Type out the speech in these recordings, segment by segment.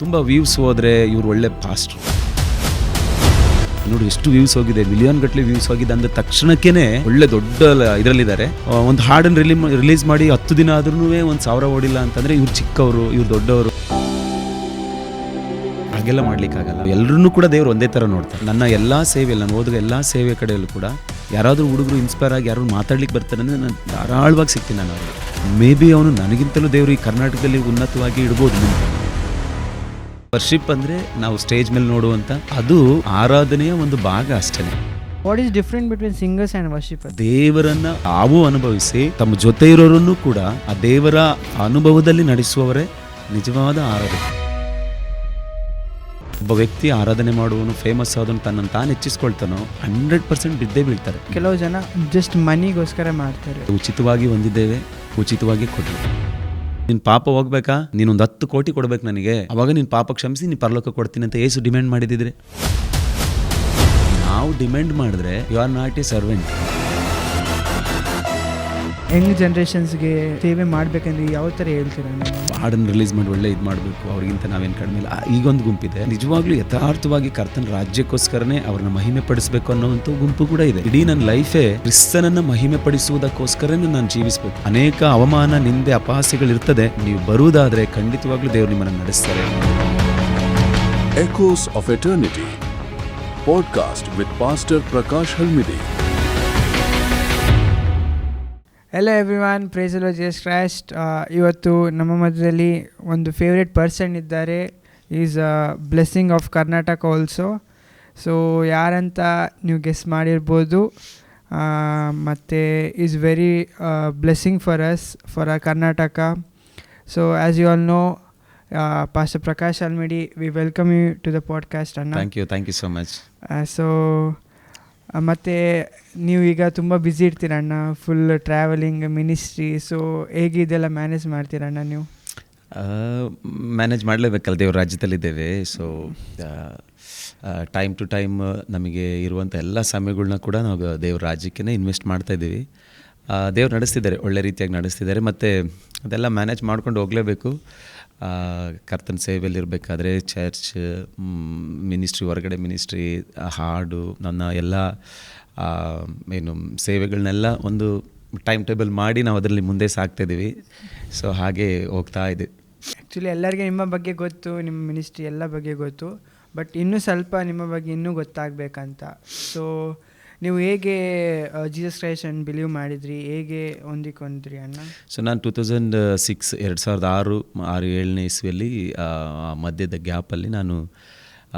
ತುಂಬ ವ್ಯೂಸ್ ಹೋದರೆ ಇವರು ಒಳ್ಳೆ ಫಾಸ್ಟ್ ನೋಡಿ ಎಷ್ಟು ವ್ಯೂಸ್ ಹೋಗಿದೆ ಮಿಲಿಯನ್ ಗಟ್ಟಲೆ ವ್ಯೂಸ್ ಹೋಗಿದೆ ಅಂದ ತಕ್ಷಣಕ್ಕೇನೆ ಒಳ್ಳೆ ದೊಡ್ಡ ಇದರಲ್ಲಿದ್ದಾರೆ. ಒಂದು ಹಾಡನ್ನು ರಿಲೀ ರಿಲೀಸ್ ಮಾಡಿ ಹತ್ತು ದಿನ ಆದ್ರೂ ಒಂದು ಸಾವಿರ ಓಡಿಲ್ಲ ಅಂತಂದ್ರೆ ಇವ್ರು ಚಿಕ್ಕವರು, ಇವ್ರು ದೊಡ್ಡವರು. ಹಾಗೆಲ್ಲ ಮಾಡ್ಲಿಕ್ಕಾಗಲ್ಲ. ಎಲ್ಲರೂ ಕೂಡ ದೇವರು ಒಂದೇ ಥರ ನೋಡ್ತಾರೆ. ನನ್ನ ಎಲ್ಲ ಸೇವೆ, ನಾನು ಓದುವ ಎಲ್ಲ ಸೇವೆ ಕಡೆಯಲ್ಲೂ ಕೂಡ ಯಾರಾದರೂ ಹುಡುಗರು ಇನ್ಸ್ಪೈರ್ ಆಗಿ ಯಾರು ಮಾತಾಡ್ಲಿಕ್ಕೆ ಬರ್ತಾರೆ ಅಂದರೆ ನಾನು ಧಾರಾಳವಾಗಿ ಸಿಗ್ತೀನಿ ನಾನು ಅವ್ರಿಗೆ. ಮೇ ಬಿ ಅವನು ನನಗಿಂತಲೂ ದೇವರು ಈ ಕರ್ನಾಟಕದಲ್ಲಿ ಉನ್ನತವಾಗಿ ಇಡ್ಬೋದು. ವರ್ಷಿಪ್ ಅಂದರೆ ನಾವು ಸ್ಟೇಜ್ ಮೇಲೆ ನೋಡುವಂಥ ಅದು ಆರಾಧನೆಯ ಒಂದು ಭಾಗ ಅಷ್ಟೇ what is different between singers and worshipper ದೇವರನ್ನ ತಾವು ಅನುಭವಿಸಿ ತಮ್ಮ ಜೊತೆ ಇರೋರನ್ನು ಕೂಡ ಆ ದೇವರ ಅನುಭವದಲ್ಲಿ ನಡೆಸುವವರೇ ನಿಜವಾದ ಆರಾಧನೆ. ಒಬ್ಬ ವ್ಯಕ್ತಿ ಆರಾಧನೆ ಮಾಡುವನು ಫೇಮಸ್ ಆದವನು ತನ್ನ ತಾನು ಹೆಚ್ಚಿಸ್ಕೊಳ್ತಾನೋ ಹಂಡ್ರೆಡ್ ಪರ್ಸೆಂಟ್ ಬಿದ್ದೇ ಬೀಳ್ತಾರೆ. ಕೆಲವು ಜನ ಜಸ್ಟ್ ಮನಿಗೋಸ್ಕರ ಮಾಡ್ತಾರೆ. ಉಚಿತವಾಗಿ ಹೊಂದಿದ್ದೇವೆ ಉಚಿತವಾಗಿ ಕೊಟ್ಟರು ನಿನ್ ಪಾಪ ಹೋಗ್ಬೇಕಾ? ನೀನೊಂದು ಹತ್ತು ಕೋಟಿ ಕೊಡ್ಬೇಕು ನನಗೆ. ಅವಾಗ ನಿನ್ ಪಾಪ ಕ್ಷಮಿಸಿ ನೀನು ಪರಲೋಕ ಕೊಡ್ತೀನಿ ಅಂತ ಏಸು ಡಿಮ್ಯಾಂಡ್ ಮಾಡಿದಿದ್ರೆ. ನಾವು ಡಿಮ್ಯಾಂಡ್ ಮಾಡಿದ್ರೆ you are not a servant young ಜನರೇಷನ್ಸ್ಗೆ ಸೇವೆ ಮಾಡ್ಬೇಕಂದ್ರೆ ಯಾವ ಥರ ಹೇಳ್ತೀರಾ ನೀವು? ಹಾಡನ್ನು ರಿಲೀಸ್ ಮಾಡಿ ಒಳ್ಳೆ ಇದು ಮಾಡಬೇಕು, ಅವ್ರಿಗಿಂತ ನಾವೇನು ಕಡಿಮೆ ಇಲ್ಲ. ಈಗೊಂದು ಗುಂಪಿದೆ. ನಿಜವಾಗ್ಲೂ ಯಥಾರ್ಥವಾಗಿ ಕರ್ತನ ರಾಜ್ಯಕ್ಕೋಸ್ಕರನೇ ಅವ್ರನ್ನ ಮಹಿಮೆ ಪಡಿಸಬೇಕು ಅನ್ನೋಂಥ ಗುಂಪು ಕೂಡ ಇದೆ. ಇಡೀ ನನ್ನ ಲೈಫೇ ಕ್ರಿಸ್ತನನ್ನ ಮಹಿಮೆ ಪಡಿಸುವುದಕ್ಕೋಸ್ಕರನೇ ನಾನು ಜೀವಿಸಬೇಕು. ಅನೇಕ ಅವಮಾನ, ನಿಂದೆ, ಅಪಹಾಸ್ಯಗಳಿರ್ತದೆ. ನೀವು ಬರುವುದಾದ್ರೆ ಖಂಡಿತವಾಗ್ಲೂ ದೇವರು ನಿಮ್ಮನ್ನು ನಡೆಸ್ತಾರೆ. Echoes of eternity podcast with pastor Prakash Halmidi. ಎಲ್ಲ every one praise lord Jesus Christ ಇವತ್ತು ನಮ್ಮ ಮಧ್ಯದಲ್ಲಿ ಒಂದು ಫೇವ್ರೆಟ್ ಪರ್ಸನ್ ಇದ್ದಾರೆ. Is a blessing of Karnataka also so ಯಾರಂತ ನೀವು ಗೆಸ್ ಮಾಡಿರ್ಬೋದು. ಮತ್ತು is very blessing for us for a Karnataka so as you all know pastor Prakash Halmidi we welcome you to the podcast thank you thank you so much so ಮತ್ತು ನೀವು ಈಗ ತುಂಬ busy ಇರ್ತೀರಣ್ಣ full travelling ministry so ಹೇಗೆ ಇದೆಲ್ಲ manage ಮಾಡ್ತೀರಣ್ಣ ನೀವು? Manage ಮಾಡಲೇಬೇಕಲ್ಲ ದೇವ್ರ, ರಾಜ್ಯದಲ್ಲಿದ್ದೇವೆ. ಸೊ ಟೈಮ್ ಟು ಟೈಮ್ ನಮಗೆ ಇರುವಂಥ ಎಲ್ಲ ಸಮಯಗಳನ್ನ ಕೂಡ ನಾವು ದೇವ್ರ ರಾಜ್ಯಕ್ಕೇ ಇನ್ವೆಸ್ಟ್ ಮಾಡ್ತಾ ಇದ್ದೀವಿ. ದೇವ್ರು ನಡೆಸ್ತಿದ್ದಾರೆ, ಒಳ್ಳೆ ರೀತಿಯಾಗಿ ನಡೆಸ್ತಿದ್ದಾರೆ. ಮತ್ತು ಅದೆಲ್ಲ ಮ್ಯಾನೇಜ್ ಮಾಡ್ಕೊಂಡು ಹೋಗಲೇಬೇಕು. ಕರ್ತನ ಸೇವೆಯಲ್ಲಿ ಇರಬೇಕಾದ್ರೆ ಚರ್ಚ್ ಮಿನಿಸ್ಟ್ರಿ ಹೊರಗಡೆ ಮಿನಿಸ್ಟ್ರಿ ಹಾಡು, ನನ್ನ ಎಲ್ಲ ಏನು ಸೇವೆಗಳನ್ನೆಲ್ಲ ಒಂದು ಟೈಮ್ ಟೇಬಲ್ ಮಾಡಿ ನಾವು ಅದರಲ್ಲಿ ಮುಂದೆ ಸಾಕ್ತಿದ್ದೀವಿ ಸೊ ಹಾಗೆ ಹೋಗ್ತಾ ಇದೆ. ಆ್ಯಕ್ಚುಲಿ ಎಲ್ಲರಿಗೆ ನಿಮ್ಮ ಬಗ್ಗೆ ಗೊತ್ತು, ನಿಮ್ಮ ಮಿನಿಸ್ಟ್ರಿ ಎಲ್ಲ ಬಗ್ಗೆ ಗೊತ್ತು ಬಟ್ ಇನ್ನೂ ಸ್ವಲ್ಪ ನಿಮ್ಮ ಬಗ್ಗೆ ಇನ್ನೂ ಗೊತ್ತಾಗಬೇಕಂತ. ಸೊ ನೀವು ಹೇಗೆ ಜೀಸಸ್ ಕ್ರೈಸ್ಟ್ ಬಿಲೀವ್ ಮಾಡಿದ್ರಿ? ಹೇಗೆ ಹೊಂದಿಕೊಂಡ್ರಿ ಅಣ್ಣ? ಸೊ ನಾನು ಟೂ ತೌಸಂಡ್ ಸಿಕ್ಸ್ ಎರಡು ಸಾವಿರದ ಆರು ಆರು ಏಳನೇ ಇಸ್ವಿಯಲ್ಲಿ ಮಧ್ಯದ ಗ್ಯಾಪಲ್ಲಿ ನಾನು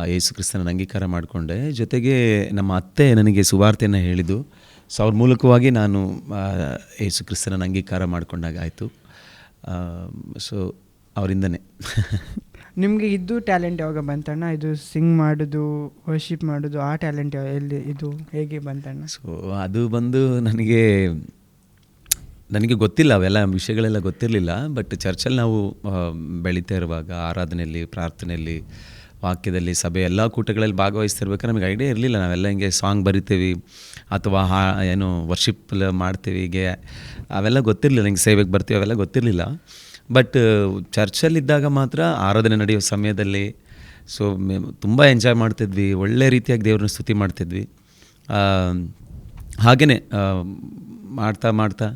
ಯೇಸು ಕ್ರಿಸ್ತನ ಅಂಗೀಕಾರ ಮಾಡಿಕೊಂಡೆ. ಜೊತೆಗೆ ನಮ್ಮ ಅತ್ತೆ ನನಗೆ ಸುವಾರ್ತೆಯನ್ನು ಹೇಳಿದ್ದು. ಸೊ ಅವ್ರ ಮೂಲಕವಾಗಿ ನಾನು ಯೇಸು ಕ್ರಿಸ್ತನ ಅಂಗೀಕಾರ ಮಾಡಿಕೊಂಡಾಗ ಆಯಿತು. ಸೊ ಅವರಿಂದನೇ. ನಿಮಗೆ ಇದು ಟ್ಯಾಲೆಂಟ್ ಯಾವಾಗ ಬಂತಣ್ಣ? ಇದು ಸಿಂಗ್ ಮಾಡೋದು ವರ್ಷಿಪ್ ಮಾಡೋದು, ಆ ಟ್ಯಾಲೆಂಟ್ ಎಲ್ಲಿ ಇದು ಹೇಗೆ ಬಂತಣ್ಣ? ಸೊ ಅದು ಬಂದು ನನಗೆ ನನಗೆ ಗೊತ್ತಿಲ್ಲ, ಅವೆಲ್ಲ ವಿಷಯಗಳೆಲ್ಲ ಗೊತ್ತಿರಲಿಲ್ಲ ಬಟ್ ಚರ್ಚಲ್ಲಿ ನಾವು ಬೆಳೀತಾ ಇರುವಾಗ, ಆರಾಧನೆಯಲ್ಲಿ, ಪ್ರಾರ್ಥನೆಯಲ್ಲಿ, ವಾಕ್ಯದಲ್ಲಿ, ಸಭೆ ಎಲ್ಲ ಕೂಟಗಳಲ್ಲಿ ಭಾಗವಹಿಸ್ತಿರ್ಬೇಕಾದ್ರೆ ನಮಗೆ ಐಡಿಯಾ ಇರಲಿಲ್ಲ. ನಾವೆಲ್ಲ ಹಿಂಗೆ ಸಾಂಗ್ ಬರಿತೀವಿ, ಅಥವಾ ಹಾ, ಏನು ವರ್ಷಿಪ್ ಮಾಡ್ತೀವಿ, ಹೀಗೆ, ಅವೆಲ್ಲ ಗೊತ್ತಿರಲಿಲ್ಲ, ಹಿಂಗೆ ಸೇವೆಗೆ ಬರ್ತೀವಿ, ಅವೆಲ್ಲ ಗೊತ್ತಿರಲಿಲ್ಲ. ಬಟ್ ಚರ್ಚಲ್ಲಿದ್ದಾಗ ಮಾತ್ರ ಆರಾಧನೆ ನಡೆಯೋ ಸಮಯದಲ್ಲಿ ಸೊ ತುಂಬ ಎಂಜಾಯ್ ಮಾಡ್ತಿದ್ವಿ. ಒಳ್ಳೆ ರೀತಿಯಾಗಿ ದೇವ್ರನ್ನ ಸ್ತುತಿ ಮಾಡ್ತಿದ್ವಿ. ಹಾಗೆಯೇ ಮಾಡ್ತಾ ಮಾಡ್ತಾ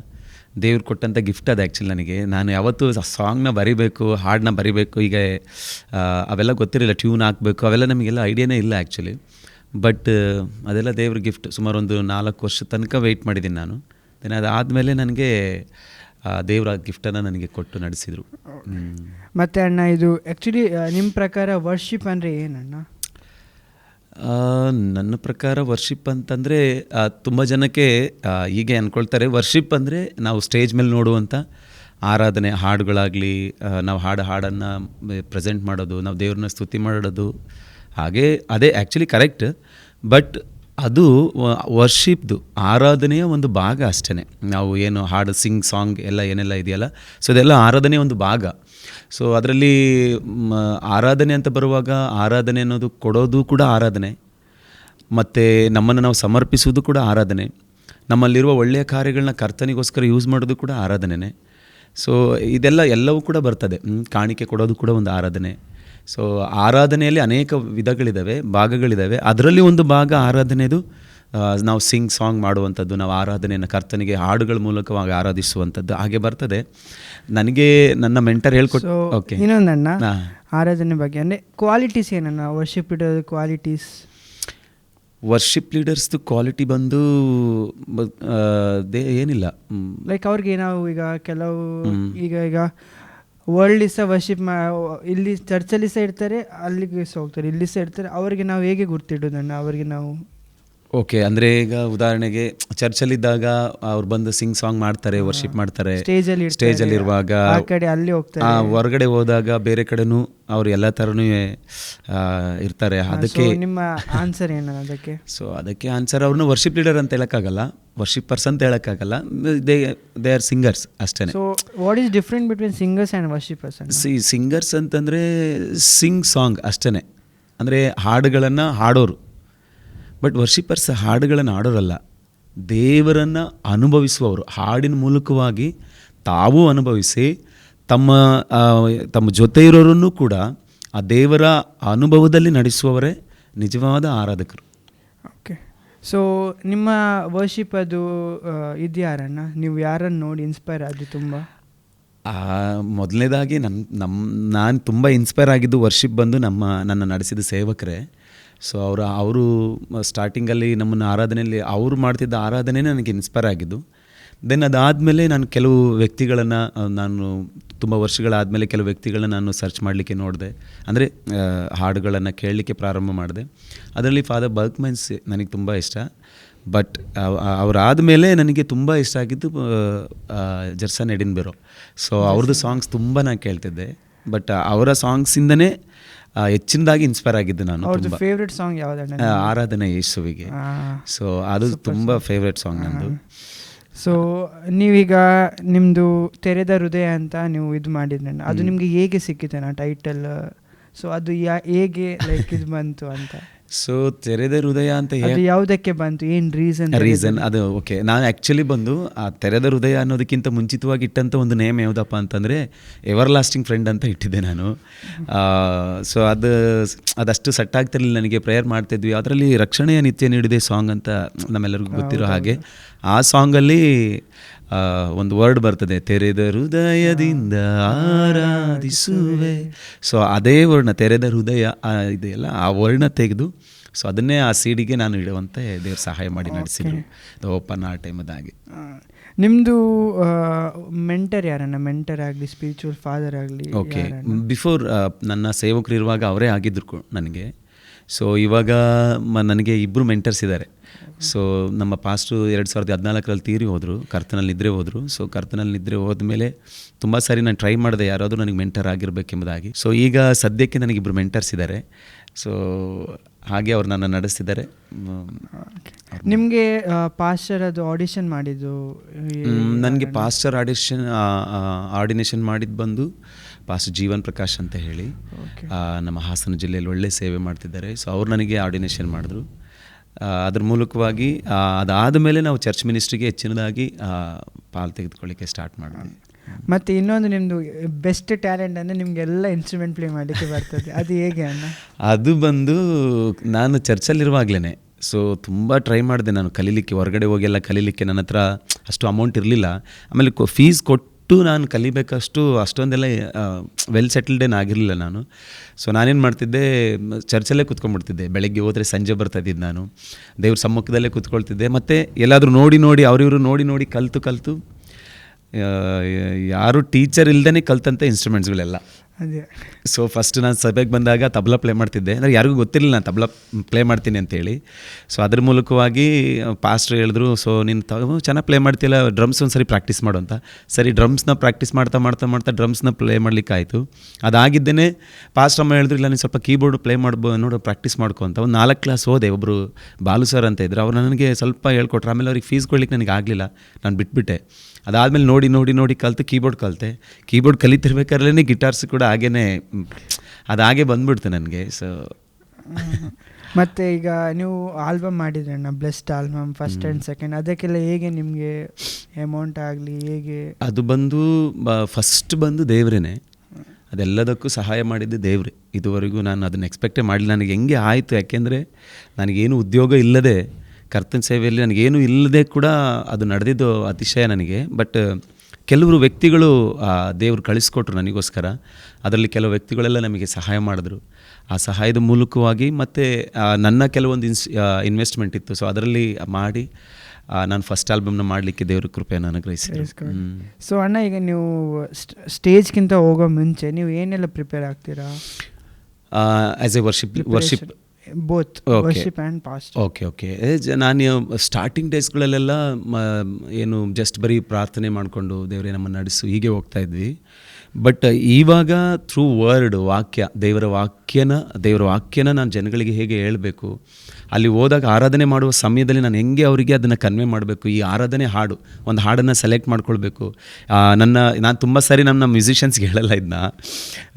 ದೇವ್ರು ಕೊಟ್ಟಂಥ ಗಿಫ್ಟ್ ಅದು ಆ್ಯಕ್ಚುಲಿ ನನಗೆ. ನಾನು ಯಾವತ್ತೂ ಸಾಂಗ್ನ ಬರಿಬೇಕು, ಹಾಡನ್ನ ಬರಿಬೇಕು, ಈಗ ಅವೆಲ್ಲ ಗೊತ್ತಿರಲಿಲ್ಲ ಟ್ಯೂನ್ ಹಾಕಬೇಕು, ಅವೆಲ್ಲ ನಮಗೆಲ್ಲ ಐಡಿಯಾನೇ ಇಲ್ಲ ಆ್ಯಕ್ಚುಲಿ ಬಟ್ ಅದೆಲ್ಲ ದೇವ್ರ ಗಿಫ್ಟ್ ಸುಮಾರು ಒಂದು ನಾಲ್ಕು ವರ್ಷ ತನಕ ವೆಯ್ಟ್ ಮಾಡಿದ್ದೀನಿ ನಾನು. ದೆನ್ ಅದಾದಮೇಲೆ ನನಗೆ ದೇವ್ರ ಗಿಫ್ಟನ್ನು ನನಗೆ ಕೊಟ್ಟು ನಡೆಸಿದರು. ಮತ್ತೆ ಅಣ್ಣ ಇದು ಆ್ಯಕ್ಚುಲಿ ನಿಮ್ಮ ಪ್ರಕಾರ ವರ್ಷಿಪ್ ಅಂದರೆ ಏನಣ್ಣ ನನ್ನ ಪ್ರಕಾರ ವರ್ಷಿಪ್ ಅಂತಂದರೆ ತುಂಬ ಜನಕ್ಕೆ ಹೀಗೆ ಅಂದ್ಕೊಳ್ತಾರೆ ವರ್ಷಿಪ್ ಅಂದರೆ ನಾವು ಸ್ಟೇಜ್ ಮೇಲೆ ನೋಡುವಂಥ ಆರಾಧನೆ ಹಾಡುಗಳಾಗಲಿ ನಾವು ಹಾಡು ಹಾಡನ್ನು ಪ್ರೆಸೆಂಟ್ ಮಾಡೋದು ನಾವು ದೇವ್ರನ್ನ ಸ್ತುತಿ ಮಾಡೋದು. ಹಾಗೆ ಅದೇ ಆ್ಯಕ್ಚುಲಿ ಕರೆಕ್ಟ್ ಬಟ್ ಅದು ವರ್ಷಿಪ್ದು ಆರಾಧನೆಯ ಒಂದು ಭಾಗ ಅಷ್ಟೇ ನಾವು ಏನು ಹಾಡು ಸಿಂಗ್ ಸಾಂಗ್ ಎಲ್ಲ ಏನೆಲ್ಲ ಇದೆಯಲ್ಲ ಸೊ ಇದೆಲ್ಲ ಆರಾಧನೆಯ ಒಂದು ಭಾಗ. ಸೊ ಅದರಲ್ಲಿ ಆರಾಧನೆ ಅಂತ ಬರುವಾಗ ಆರಾಧನೆ ಅನ್ನೋದು ಕೊಡೋದು ಕೂಡ ಆರಾಧನೆ. ಮತ್ತು ನಮ್ಮನ್ನು ನಾವು ಸಮರ್ಪಿಸುವುದು ಕೂಡ ಆರಾಧನೆ. ನಮ್ಮಲ್ಲಿರುವ ಒಳ್ಳೆಯ ಕಾರ್ಯಗಳನ್ನ ಕರ್ತನಿಗೋಸ್ಕರ ಯೂಸ್ ಮಾಡೋದು ಕೂಡ ಆರಾಧನೆನೇ. ಸೊ ಇದೆಲ್ಲ ಎಲ್ಲವೂ ಕೂಡ ಬರ್ತದೆ. ಕಾಣಿಕೆ ಕೊಡೋದು ಕೂಡ ಒಂದು ಆರಾಧನೆ. ಸೊ ಆರಾಧನೆಯಲ್ಲಿ ಅನೇಕ ವಿಧಗಳಿದ್ದಾವೆ ಭಾಗಗಳಿದ್ದಾವೆ ಅದರಲ್ಲಿ ಒಂದು ಭಾಗ ಆರಾಧನೆದು ನಾವು ಸಿಂಗ್ ಸಾಂಗ್ ಮಾಡುವಂಥದ್ದು ನಾವು ಆರಾಧನೆಯನ್ನು ಕರ್ತನಿಗೆ ಹಾಡುಗಳ ಮೂಲಕವಾಗಿ ಆರಾಧಿಸುವಂಥದ್ದು ಹಾಗೆ ಬರ್ತದೆ. ನನಗೆ ನನ್ನ ಮೆಂಟರ್ ಹೇಳ್ಕೊಟ್ಟು ಓಕೆ ಇನ್ನೊಂದಣ್ಣ ಆರಾಧನೆ ಬಗ್ಗೆ ಅಂದರೆ ಕ್ವಾಲಿಟೀಸ್ ಏನಣ್ಣ ವರ್ಷಿಪ್ ಲೀಡರ್ ಕ್ವಾಲಿಟೀಸ್ ವರ್ಷಿಪ್ ಲೀಡರ್ಸ್ದು ಕ್ವಾಲಿಟಿ ಬಂದು ದೇ ಏನಿಲ್ಲ. ಲೈಕ್ ಅವ್ರಿಗೆ ನಾವು ಈಗ ಕೆಲವು ಈಗ ಈಗ ವರ್ಲ್ಡ್ ಸಹ ವರ್ಷಿಪ್ ಮಾ ಇಲ್ಲಿ ಚರ್ಚಲ್ಲಿ ಸಹ ಇರ್ತಾರೆ, ಅಲ್ಲಿಗೆ ಸಹ ಹೋಗ್ತಾರೆ. ಇಲ್ಲಿ ಸಹ ಇರ್ತಾರೆ. ಅವರಿಗೆ ನಾವು ಹೇಗೆ ಗುರ್ತಿಡೋದನ್ನು ಅವರಿಗೆ ನಾವು ಓಕೆ ಅಂದ್ರೆ ಈಗ ಉದಾಹರಣೆಗೆ ಚರ್ಚಲ್ಲಿದ್ದಾಗ ಅವ್ರು ಬಂದು ಸಿಂಗ್ ಸಾಂಗ್ ಮಾಡ್ತಾರೆ ವರ್ಷಿಪ್ ಮಾಡ್ತಾರೆ. ಸ್ಟೇಜಲ್ಲಿ ಸ್ಟೇಜಲ್ಲಿ ಇರುವಾಗ ಆ ಕಡೆ ಅಲ್ಲಿ ಹೋಗ್ತಾರೆ. ಹೊರಗಡೆ ಹೋದಾಗ ಬೇರೆ ಕಡೆನೂ ಅವ್ರು ಎಲ್ಲ ತರನು ಇರ್ತಾರೆ. ಅದಕ್ಕೆ ನಿಮ್ಮ ಆನ್ಸರ್ ಏನು ಅದಕ್ಕೆ? ಸೊ ಅದಕ್ಕೆ ಆನ್ಸರ್ ಅವ್ರನ್ನ ವರ್ಷಿಪ್ ಲೀಡರ್ ಅಂತ ಹೇಳೋಕ್ಕಾಗಲ್ಲ. ವರ್ಷಿಪ್ ಪರ್ಸನ್ ಅಂತ ಹೇಳೋಕ್ಕಾಗಲ್ಲ. ದೇ ದೇ ಆರ್ ಸಿಂಗರ್ಸ್ ಅಷ್ಟೇ so what is different between singers and person C singers ಅಂತಂದರೆ ಸಿಂಗ್ ಸಾಂಗ್ ಅಷ್ಟೇ ಅಂದರೆ ಹಾಡುಗಳನ್ನು ಹಾಡೋರು. ಬಟ್ ವರ್ಷಿಪರ್ಸ್ ಹಾಡುಗಳನ್ನು ಹಾಡೋರಲ್ಲ ದೇವರನ್ನು ಅನುಭವಿಸುವವರು ಹಾಡಿನ ಮೂಲಕವಾಗಿ ತಾವು ಅನುಭವಿಸಿ ತಮ್ಮ ತಮ್ಮ ಜೊತೆ ಇರೋರನ್ನು ಕೂಡ ಆ ದೇವರ ಅನುಭವದಲ್ಲಿ ನಡೆಸುವವರೇ ನಿಜವಾದ ಆರಾಧಕರು. ಓಕೆ ಸೊ ನಿಮ್ಮ ವರ್ಷಿಪ್ ಅದು ಇದೆಯಾರಣ್ಣ? ನೀವು ಯಾರನ್ನು ನೋಡಿ ಇನ್ಸ್ಪೈರ್ ಆದ್ರಿ ತುಂಬ? ಮೊದಲನೇದಾಗಿ ನನ್ನ ನಮ್ಮ ನಾನು ತುಂಬ ಇನ್ಸ್ಪೈರ್ ಆಗಿದ್ದು ವರ್ಷಿಪ್ ಬಂದು ನಮ್ಮ ನನ್ನ ನಡೆಸಿದ ಸೇವಕರೇ. ಸೊ ಅವರ ಅವರು ಸ್ಟಾರ್ಟಿಂಗಲ್ಲಿ ನಮ್ಮನ್ನು ಆರಾಧನೆಯಲ್ಲಿ ಅವರು ಮಾಡ್ತಿದ್ದ ಆರಾಧನೆ ನನಗೆ ಇನ್ಸ್ಪೈರ್ ಆಗಿದ್ದು. ದೆನ್ ಅದಾದಮೇಲೆ ನಾನು ಕೆಲವು ವ್ಯಕ್ತಿಗಳನ್ನು ನಾನು ತುಂಬ ವರ್ಷಗಳಾದಮೇಲೆ ಕೆಲವು ವ್ಯಕ್ತಿಗಳನ್ನ ನಾನು ಸರ್ಚ್ ಮಾಡಲಿಕ್ಕೆ ನೋಡಿದೆ. ಅಂದರೆ ಹಾಡುಗಳನ್ನು ಕೇಳಲಿಕ್ಕೆ ಪ್ರಾರಂಭ ಮಾಡಿದೆ. ಅದರಲ್ಲಿ ಫಾದರ್ ಬರ್ಕ್ಮೈನ್ಸ್ ನನಗೆ ತುಂಬ ಇಷ್ಟ. ಬಟ್ ಅವರಾದ ಮೇಲೆ ನನಗೆ ತುಂಬ ಇಷ್ಟ ಆಗಿದ್ದು ಜರ್ಸನ್ ಎಡಿನ್ ಎಡಿನ್ಬೆರೋ ಸೊ ಅವ್ರದ್ದು ಸಾಂಗ್ಸ್ ತುಂಬ ನಾನು ಕೇಳ್ತಿದ್ದೆ. ಬಟ್ ಅವರ ಸಾಂಗ್ಸಿಂದನೇ ಹೆಚ್ಚಿನದಾಗಿ ಇನ್ಸ್ಪೈರ್ ಆಗಿದ್ದು ನಾನು ತುಂಬ. ಫೇವ್ರೆಟ್ ಸಾಂಗ್ ಯಾವುದಣ್ಣ ಆ, ಆರಾಧನೆ ಯೇಸುವಿಗೆ. ಸೊ ಅದು ತುಂಬ ಫೇವ್ರೆಟ್ ಸಾಂಗ್ ನಂದು. ಸೊ ನೀವೀಗ ನಿಮ್ಮದು ತೆರೆದ ಹೃದಯ ಅಂತ ನೀವು ಇದು ಮಾಡಿದ್ರಣ್ಣ ಅದು ನಿಮಗೆ ಹೇಗೆ ಸಿಕ್ಕಿತಣ್ಣ ಟೈಟಲ್ ಸೊ ಅದು ಯಾ ಹೇಗೆ ಲೈಕ್ ಇದು ಬಂತು ಅಂತ? ಸೊ ತೆರೆದ ಹೃದಯ ಅಂತ ಹೇಳಿ ಯಾವುದಕ್ಕೆ ಬಂತು? ಏನು ರೀಸನ್ ರೀಸನ್ ಅದು ಓಕೆ ನಾನು ಆ್ಯಕ್ಚುಲಿ ಬಂದು ಆ ತೆರೆದ ಹೃದಯ ಅನ್ನೋದಕ್ಕಿಂತ ಮುಂಚಿತವಾಗಿ ಇಟ್ಟಂಥ ಒಂದು ನೇಮ್ ಯಾವುದಪ್ಪ ಅಂತಂದರೆ ಎವರ್ ಲಾಸ್ಟಿಂಗ್ ಫ್ರೆಂಡ್ ಅಂತ ಇಟ್ಟಿದ್ದೆ ನಾನು. ಸೊ ಅದು ಅದಷ್ಟು ಸೆಟ್ ಆಗ್ತಿರ್ಲಿಲ್ಲ ನನಗೆ. ಪ್ರೇಯರ್ ಮಾಡ್ತಿದ್ವಿ. ಅದರಲ್ಲಿ ರಕ್ಷಣೆಯ ನಿತ್ಯ ನೀಡಿದೆ ಸಾಂಗ್ ಅಂತ ನಮ್ಮೆಲ್ಲರಿಗೂ ಗೊತ್ತಿರೋ ಹಾಗೆ. ಆ ಸಾಂಗಲ್ಲಿ ಒಂದು ವರ್ಡ್ ಬರ್ತದೆ ತೆರೆದ ಹೃದಯದಿಂದ ಆರಾಧಿಸುವೆ. ಸೊ ಅದೇ ವರ್ಣ ತೆರೆದ ಹೃದಯ ಇದೆಯಲ್ಲ ಆ ವರ್ಣ ತೆಗೆದು ಸೊ ಅದನ್ನೇ ಆ ಸೀಡಿಗೆ ನಾನು ಇಡುವಂತೆ ದೇವ್ರ ಸಹಾಯ ಮಾಡಿ ನಡೆಸಿದ್ರು. ಓಪನ್ ಆ ಟೈಮದಾಗಿ ನಿಮ್ಮದು ಮೆಂಟರ್ ಯಾರನ್ನ? ಮೆಂಟರ್ ಆಗಲಿ ಸ್ಪಿರಿಚುವಲ್ ಫಾದರ್ ಆಗಲಿ ಓಕೆ ಬಿಫೋರ್ ನನ್ನ ಸೇವಕರು ಇರುವಾಗ ಅವರೇ ಆಗಿದ್ರು ನನಗೆ. ಸೊ ಇವಾಗ ನನಗೆ ಇಬ್ಬರು ಮೆಂಟರ್ಸ್ ಇದ್ದಾರೆ. ಸೊ ನಮ್ಮ ಪಾಸ್ಟು ಎರಡು ಸಾವಿರದ ಹದಿನಾಲ್ಕರಲ್ಲಿ ತೀರಿ ಹೋದರು ಕರ್ತನಲ್ಲಿ ನಿದ್ರೆ ಹೋದರು. ಸೊ ಕರ್ತನಲ್ಲಿ ನಿದ್ರೆ ಹೋದ್ಮೇಲೆ ತುಂಬ ಸಾರಿ ನಾನು ಟ್ರೈ ಮಾಡಿದೆ ಯಾರಾದರೂ ನನಗೆ ಮೆಂಟರ್ ಆಗಿರಬೇಕೆಂಬುದಾಗಿ. ಸೊ ಈಗ ಸದ್ಯಕ್ಕೆ ನನಗೆ ಇಬ್ಬರು ಮೆಂಟರ್ಸ್ ಇದ್ದಾರೆ ಸೊ ಹಾಗೆ ಅವ್ರು ನನ್ನ ನಡೆಸ್ತಿದ್ದಾರೆ. ನಿಮಗೆ ಪಾಸ್ಟರ್ ಅದು ಆಡಿಷನ್ ಮಾಡಿದ್ದು ನನಗೆ ಪಾಸ್ಟರ್ ಆಡಿಷನ್ ಆರ್ಡಿನೇಷನ್ ಮಾಡಿದ್ದು ಬಂದು ಪಾಸ್ಟರ್ ಜೀವನ್ ಪ್ರಕಾಶ್ ಅಂತ ಹೇಳಿ. ನಮ್ಮ ಹಾಸನ ಜಿಲ್ಲೆಯಲ್ಲಿ ಒಳ್ಳೆ ಸೇವೆ ಮಾಡ್ತಿದ್ದಾರೆ. ಸೊ ಅವ್ರು ನನಗೆ ಆರ್ಡಿನೇಷನ್ ಮಾಡಿದ್ರು. ಅದ್ರ ಮೂಲಕವಾಗಿ ಅದಾದ ಮೇಲೆ ನಾವು ಚರ್ಚ್ ಮಿನಿಸ್ಟ್ರಿಗೆ ಹೆಚ್ಚಿನದಾಗಿ ಪಾಲ್ ತೆಗೆದುಕೊಳ್ಳಿಕ್ಕೆ ಸ್ಟಾರ್ಟ್ ಮಾಡಿದ್ವಿ. ಮತ್ತೆ ಇನ್ನೊಂದು ನಿಮ್ಮದು ಬೆಸ್ಟ್ ಟ್ಯಾಲೆಂಟ್ ಅಂದರೆ ನಿಮಗೆಲ್ಲ ಇನ್ಸ್ಟ್ರೂಮೆಂಟ್ ಪ್ಲೇ ಮಾಡಲಿಕ್ಕೆ ಬರ್ತದೆ. ಅದು ಹೇಗೆ ಅಣ್ಣ? ಅದು ಬಂದು ನಾನು ಚರ್ಚಲ್ಲಿರುವಾಗಲೇ ಸೊ ತುಂಬ ಟ್ರೈ ಮಾಡಿದೆ ನಾನು ಕಲೀಲಿಕ್ಕೆ ಹೊರಗಡೆ ಹೋಗಿ ಎಲ್ಲ ಕಲೀಲಿಕ್ಕೆ ನನ್ನ ಹತ್ರ ಅಷ್ಟು ಅಮೌಂಟ್ ಇರಲಿಲ್ಲ. ಆಮೇಲೆ ಫೀಸ್ ಕೊಟ್ಟು ನಾನು ಕಲಿಬೇಕಷ್ಟು ಅಷ್ಟೊಂದೆಲ್ಲ ವೆಲ್ ಸೆಟಲ್ಡ್ ಆಗಿರಲಿಲ್ಲ ನಾನು. ಸೊ ನಾನೇನು ಮಾಡ್ತಿದ್ದೆ, ಚರ್ಚಲ್ಲೇ ಕೂತ್ಕೊಂಡ್ಬಿಡ್ತಿದ್ದೆ. ಬೆಳಗ್ಗೆ ಹೋದರೆ ಸಂಜೆ ಬರ್ತಾ ಇದ್ದಿದ್ದು ನಾನು. ದೇವ್ರ ಸಮ್ಮುಖದಲ್ಲೇ ಕುತ್ಕೊಳ್ತಿದ್ದೆ. ಮತ್ತು ಎಲ್ಲಾದರೂ ನೋಡಿ ನೋಡಿ, ಅವರಿವರು ನೋಡಿ ನೋಡಿ ಕಲಿತು ಕಲಿತು ಯಾರು ಟೀಚರ್ ಇಲ್ದೇ ಕಲ್ತಂಥ ಇನ್ಸ್ಟ್ರೂಮೆಂಟ್ಸ್ಗಳೆಲ್ಲ ಸೊ ಫಸ್ಟ್ ನಾನು ಸಭೆಗೆ ಬಂದಾಗ ತಬಲಾ ಪ್ಲೇ ಮಾಡ್ತಿದ್ದೆ. ಅಂದರೆ ಯಾರಿಗೂ ಗೊತ್ತಿರಲಿಲ್ಲ, ನಾನು ತಬಲಾ ಪ್ಲೇ ಮಾಡ್ತೀನಿ ಅಂತೇಳಿ. ಸೊ ಅದ್ರ ಮೂಲಕವಾಗಿ ಪಾಸ್ಟ್ರು ಹೇಳಿದ್ರು ಸೊ ನೀನು ತ ಚೆನ್ನಾಗಿ ಪ್ಲೇ ಮಾಡ್ತಿಲ್ಲ ಡ್ರಮ್ಸ್ ಒಂದು ಸರಿ ಪ್ರಾಕ್ಟೀಸ್ ಮಾಡು ಅಂತ. ಸರಿ ಡ್ರಮ್ಸ್ನ ಪ್ರಾಕ್ಟೀಸ್ ಮಾಡ್ತಾ ಮಾಡ್ತಾ ಮಾಡ್ತಾ ಡ್ರಮ್ಸ್ನ ಪ್ಲೇ ಮಾಡಲಿಕ್ಕಾಯಿತು. ಅದಾಗಿದ್ದೇನೆ ಪಾಸ್ಟ್ ಅಮ್ಮ ಹೇಳಿದ್ರು, ಇಲ್ಲ, ನೀನು ಸ್ವಲ್ಪ ಕೀಬೋರ್ಡ್ ಪ್ಲೇ ಮಾಡ್ಬೋ, ನೋಡು ಪ್ರಾಕ್ಟೀಸ್ ಮಾಡ್ಕೊ ಅಂತ. ಒಂದು ನಾಲ್ಕು ಕ್ಲಾಸ್ ಹೋದೆ ಒಬ್ಬರು ಬಾಲು ಸರ್ ಅಂತ ಇದ್ದರು ಅವ್ರು ನನಗೆ ಸ್ವಲ್ಪ ಹೇಳ್ಕೊಟ್ರು. ಆಮೇಲೆ ಅವ್ರಿಗೆ ಫೀಸ್ ಕೊಡ್ಲಿಕ್ಕೆ ನನಗೆ ಆಗಲಿಲ್ಲ. ನಾನು ಬಿಟ್ಬಿಟ್ಟೆ. ಅದಾದಮೇಲೆ ನೋಡಿ ನೋಡಿ ನೋಡಿ ಕಲಿತು ಕೀಬೋರ್ಡ್ ಕಲಿತೆ. ಕೀಬೋರ್ಡ್ ಕಲಿತಿರ್ಬೇಕಾದ್ರೆ ಗಿಟಾರ್ಸ್ ಕೂಡ ಹಾಗೇ ಅದು ಹಾಗೆ ಬಂದ್ಬಿಡ್ತು ನನಗೆ ಸೊ ಮತ್ತೆ ಈಗ ನೀವು album ಮಾಡಿದ್ರಣ್ಣ blessed album first and second ಅದಕ್ಕೆಲ್ಲ ಹೇಗೆ ನಿಮಗೆ ಅಮೌಂಟ್ ಆಗಲಿ ಹೇಗೆ? ಅದು ಬಂದು ಫಸ್ಟ್ ಬಂದು ದೇವ್ರೇ ಅದೆಲ್ಲದಕ್ಕೂ ಸಹಾಯ ಮಾಡಿದ್ದು ದೇವ್ರೆ. ಇದುವರೆಗೂ ನಾನು ಅದನ್ನು ಎಕ್ಸ್ಪೆಕ್ಟೇ ಮಾಡಲಿಲ್ಲ. ನನಗೆ ಹೆಂಗೆ ಆಯಿತು ಯಾಕೆಂದರೆ ನನಗೇನು ಉದ್ಯೋಗ ಇಲ್ಲದೆ ಕರ್ತನ ಸೇವೆಯಲ್ಲಿ ನನಗೇನು ಇಲ್ಲದೆ ಕೂಡ ಅದು ನಡೆದಿದ್ದು ಅತಿಶಯ ನನಗೆ. ಬಟ್ ಕೆಲವರು ವ್ಯಕ್ತಿಗಳು ದೇವರು ಕಳಿಸ್ಕೊಟ್ರು ನನಗೋಸ್ಕರ. ಅದರಲ್ಲಿ ಕೆಲವು ವ್ಯಕ್ತಿಗಳೆಲ್ಲ ನಮಗೆ ಸಹಾಯ ಮಾಡಿದ್ರು. ಆ ಸಹಾಯದ ಮೂಲಕವಾಗಿ ಮತ್ತು ನನ್ನ ಕೆಲವೊಂದು ಇನ್ಸ್ ಇನ್ವೆಸ್ಟ್ಮೆಂಟ್ ಇತ್ತು. ಸೊ ಅದರಲ್ಲಿ ಮಾಡಿ ನಾನು ಫಸ್ಟ್ ಆಲ್ಬಮ್ನ ಮಾಡಲಿಕ್ಕೆ ದೇವ್ರ ಕೃಪೆಯನ್ನು ಅನುಗ್ರಹಿಸಿದ್ರು ಹ್ಮ್. ಸೊ ಅಣ್ಣ ಈಗ ನೀವು ಸ್ಟೇಜ್ಗಿಂತ ಹೋಗೋ ಮುಂಚೆ ನೀವು ಏನೆಲ್ಲ ಪ್ರಿಪೇರ್ ಆಗ್ತೀರಾ? As a worship worship both. Worship and past okay okay ನಾನು ಸ್ಟಾರ್ಟಿಂಗ್ ಡೇಸ್ಗಳಲ್ಲೆಲ್ಲ ಮ ಏನು ಜಸ್ಟ್ ಬರೀ ಪ್ರಾರ್ಥನೆ ಮಾಡಿಕೊಂಡು ದೇವರೇ ನಮ್ಮನ್ನು ನಡೆಸು ಹೀಗೆ ಹೋಗ್ತಾ ಇದ್ವಿ. ಬಟ್ ಇವಾಗ ಥ್ರೂ ವರ್ಡ್ ವಾಕ್ಯ ದೇವರ ವಾಕ್ಯನ ದೇವರ ವಾಕ್ಯನ ನಾನು ಜನಗಳಿಗೆ ಹೇಗೆ ಹೇಳಬೇಕು ಅಲ್ಲಿ ಹೋದಾಗ ಆರಾಧನೆ ಮಾಡುವ ಸಮಯದಲ್ಲಿ ನಾನು ಹೆಂಗೆ ಅವರಿಗೆ ಅದನ್ನು ಕನ್ವೆ ಮಾಡಬೇಕು ಈ ಆರಾಧನೆ ಹಾಡು ಒಂದು ಹಾಡನ್ನು ಸೆಲೆಕ್ಟ್ ಮಾಡ್ಕೊಳ್ಬೇಕು. ನನ್ನ ನಾನು ತುಂಬ ಸಾರಿ ನಮ್ಮ ನಮ್ಮ ಮ್ಯೂಸಿಷಿಯನ್ಸ್ಗೆ ಹೇಳಲ್ಲ ಇದನ್ನ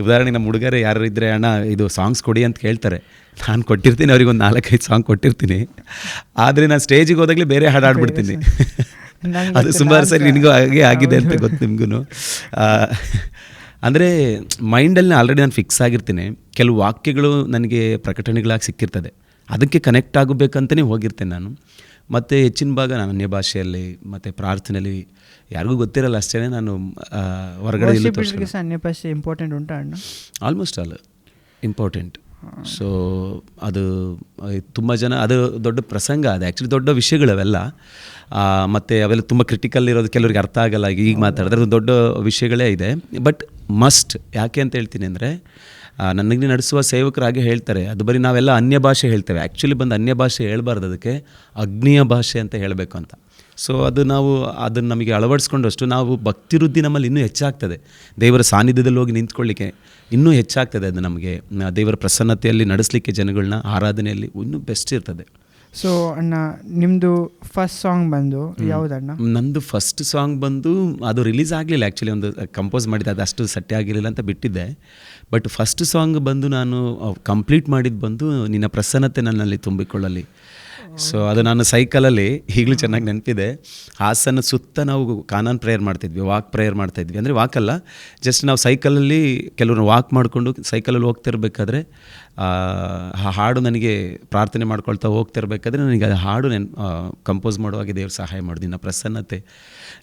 ಉದಾಹರಣೆಗೆ ನಮ್ಮ ಹುಡುಗರೇ ಯಾರು ಇದ್ದರೆ ಅಣ್ಣ ಇದು ಸಾಂಗ್ಸ್ ಕೊಡಿ ಅಂತ ಕೇಳ್ತಾರೆ. ನಾನು ಕೊಟ್ಟಿರ್ತೀನಿ ಅವ್ರಿಗೆ ಒಂದು ನಾಲ್ಕೈದು ಸಾಂಗ್ ಕೊಟ್ಟಿರ್ತೀನಿ. ಆದರೆ ನಾನು ಸ್ಟೇಜಿಗೆ ಹೋದಾಗಲೇ ಬೇರೆ ಹಾಡು ಹಾಡ್ಬಿಡ್ತೀನಿ. ಅದು ಸುಮಾರು ಸರಿ ನಿನಗೂ ಹಾಗೆ ಆಗಿದೆ ಅಂತ. ಗೊತ್ತು ನಿಮಗೂ ಅಂದರೆ ಮೈಂಡಲ್ಲಿ ಆಲ್ರೆಡಿ ನಾನು ಫಿಕ್ಸ್ ಆಗಿರ್ತೀನಿ. ಕೆಲವು ವಾಕ್ಯಗಳು ನನಗೆ ಪ್ರಕಟಣೆಗಳಾಗಿ ಸಿಕ್ಕಿರ್ತದೆ. ಅದಕ್ಕೆ ಕನೆಕ್ಟ್ ಆಗಬೇಕಂತಲೇ ಹೋಗಿರ್ತೇನೆ ನಾನು. ಮತ್ತು ಹೆಚ್ಚಿನ ಭಾಗ ನಾನು ಅನ್ಯ ಭಾಷೆಯಲ್ಲಿ ಮತ್ತು ಪ್ರಾರ್ಥನೆಯಲ್ಲಿ ಯಾರಿಗೂ ಗೊತ್ತಿರಲ್ಲ ಅಷ್ಟೇ ನಾನು ಹೊರಗಡೆ ಅನ್ಯ ಭಾಷೆ ಇಂಪಾರ್ಟೆಂಟ್ ಉಂಟಾ ಅಣ್ಣ? ಆಲ್ಮೋಸ್ಟ್ ಆಲ್ ಇಂಪಾರ್ಟೆಂಟ್ ಸೊ ಅದು ತುಂಬ ಜನ, ಅದು ದೊಡ್ಡ ಪ್ರಸಂಗ ಅದು. ಆ್ಯಕ್ಚುಲಿ ದೊಡ್ಡ ವಿಷಯಗಳವೆಲ್ಲ. ಮತ್ತು ಅವೆಲ್ಲ ತುಂಬ ಕ್ರಿಟಿಕಲ್ ಇರೋದು ಕೆಲವ್ರಿಗೆ ಅರ್ಥ ಆಗಲ್ಲ, ಈಗ ಮಾತಾಡಿದ್ರೆ ದೊಡ್ಡ ವಿಷಯಗಳೇ ಇದೆ. ಬಟ್ ಮಸ್ಟ್ ಯಾಕೆ ಅಂತ ಹೇಳ್ತೀನಿ ಅಂದರೆ ನನಗೆ ನಡೆಸುವ ಸೇವಕರಾಗೆ ಹೇಳ್ತಾರೆ. ಅದು ಬರೀ ನಾವೆಲ್ಲ ಅನ್ಯ ಭಾಷೆ ಹೇಳ್ತೇವೆ. ಆ್ಯಕ್ಚುಲಿ ಬಂದು ಅನ್ಯ ಭಾಷೆ ಹೇಳ್ಬಾರ್ದು ಅದಕ್ಕೆ. ಅಗ್ನಿಯ ಭಾಷೆ ಅಂತ ಹೇಳಬೇಕು ಅಂತ. ಸೊ ಅದು ನಾವು ಅದನ್ನು ನಮಗೆ ಅಳವಡಿಸ್ಕೊಂಡಷ್ಟು ನಾವು ಭಕ್ತಿ ವೃದ್ಧಿ ನಮ್ಮಲ್ಲಿ ಇನ್ನೂ ಹೆಚ್ಚಾಗ್ತದೆ. ದೇವರ ಸಾನ್ನಿಧ್ಯದಲ್ಲಿ ಹೋಗಿ ನಿಂತ್ಕೊಳ್ಳಿಕ್ಕೆ ಇನ್ನೂ ಹೆಚ್ಚಾಗ್ತದೆ ಅದು ನಮಗೆ. ದೇವರ ಪ್ರಸನ್ನತೆಯಲ್ಲಿ ನಡೆಸಲಿಕ್ಕೆ ಜನಗಳನ್ನ ಆರಾಧನೆಯಲ್ಲಿ ಇನ್ನೂ ಬೆಸ್ಟ್ ಇರ್ತದೆ. ಸೊ ಅಣ್ಣ ನಿಮ್ಮದು ಫಸ್ಟ್ ಸಾಂಗ್ ಬಂದು ಯಾವುದಣ್ಣ? ನಂದು ಫಸ್ಟ್ ಸಾಂಗ್ ಬಂದು ಅದು ರಿಲೀಸ್ ಆಗಲಿಲ್ಲ ಆ್ಯಕ್ಚುಲಿ ಒಂದು ಕಂಪೋಸ್ ಮಾಡಿದ್ದೆ ಅದು ಅಷ್ಟು ಸಟ್ಟಿ ಆಗಿರಲಿಲ್ಲ ಅಂತ ಬಿಟ್ಟಿದ್ದೆ. ಬಟ್ ಫಸ್ಟ್ ಸಾಂಗ್ ಬಂದು ನಾನು ಕಂಪ್ಲೀಟ್ ಮಾಡಿದ್ದು ಬಂದು ನಿನ್ನ ಪ್ರಸನ್ನತೆ ನನ್ನಲ್ಲಿ ತುಂಬಿಕೊಳ್ಳಲಿ. ಸೊ ಅದು ನಾನು ಸೈಕಲಲ್ಲಿ ಈಗಲೂ ಚೆನ್ನಾಗಿ ನೆನಪಿದೆ. ಹಾಸನ ಸುತ್ತ ನಾವು ಕಾನಾನ್ ಪ್ರೇಯರ್ ಮಾಡ್ತಿದ್ವಿ ವಾಕ್ ಪ್ರೇಯರ್ ಮಾಡ್ತಾಯಿದ್ವಿ ಅಂದರೆ ವಾಕಲ್ಲ ಜಸ್ಟ್ ನಾವು ಸೈಕಲಲ್ಲಿ ಕೆಲವರು ವಾಕ್ ಮಾಡಿಕೊಂಡು ಸೈಕಲಲ್ಲಿ ಹೋಗ್ತಿರ್ಬೇಕಾದ್ರೆ, ಆ ಹಾಡು ನನಗೆ ಪ್ರಾರ್ಥನೆ ಮಾಡ್ಕೊಳ್ತಾ ಹೋಗ್ತಿರ್ಬೇಕಾದ್ರೆ ನನಗೆ ಆ ಹಾಡು ನೆನ್ ಕಂಪೋಸ್ ಮಾಡುವಾಗ ದೇವ್ರು ಸಹಾಯ ಮಾಡಿದ್ವಿ ಪ್ರಸನ್ನತೆ.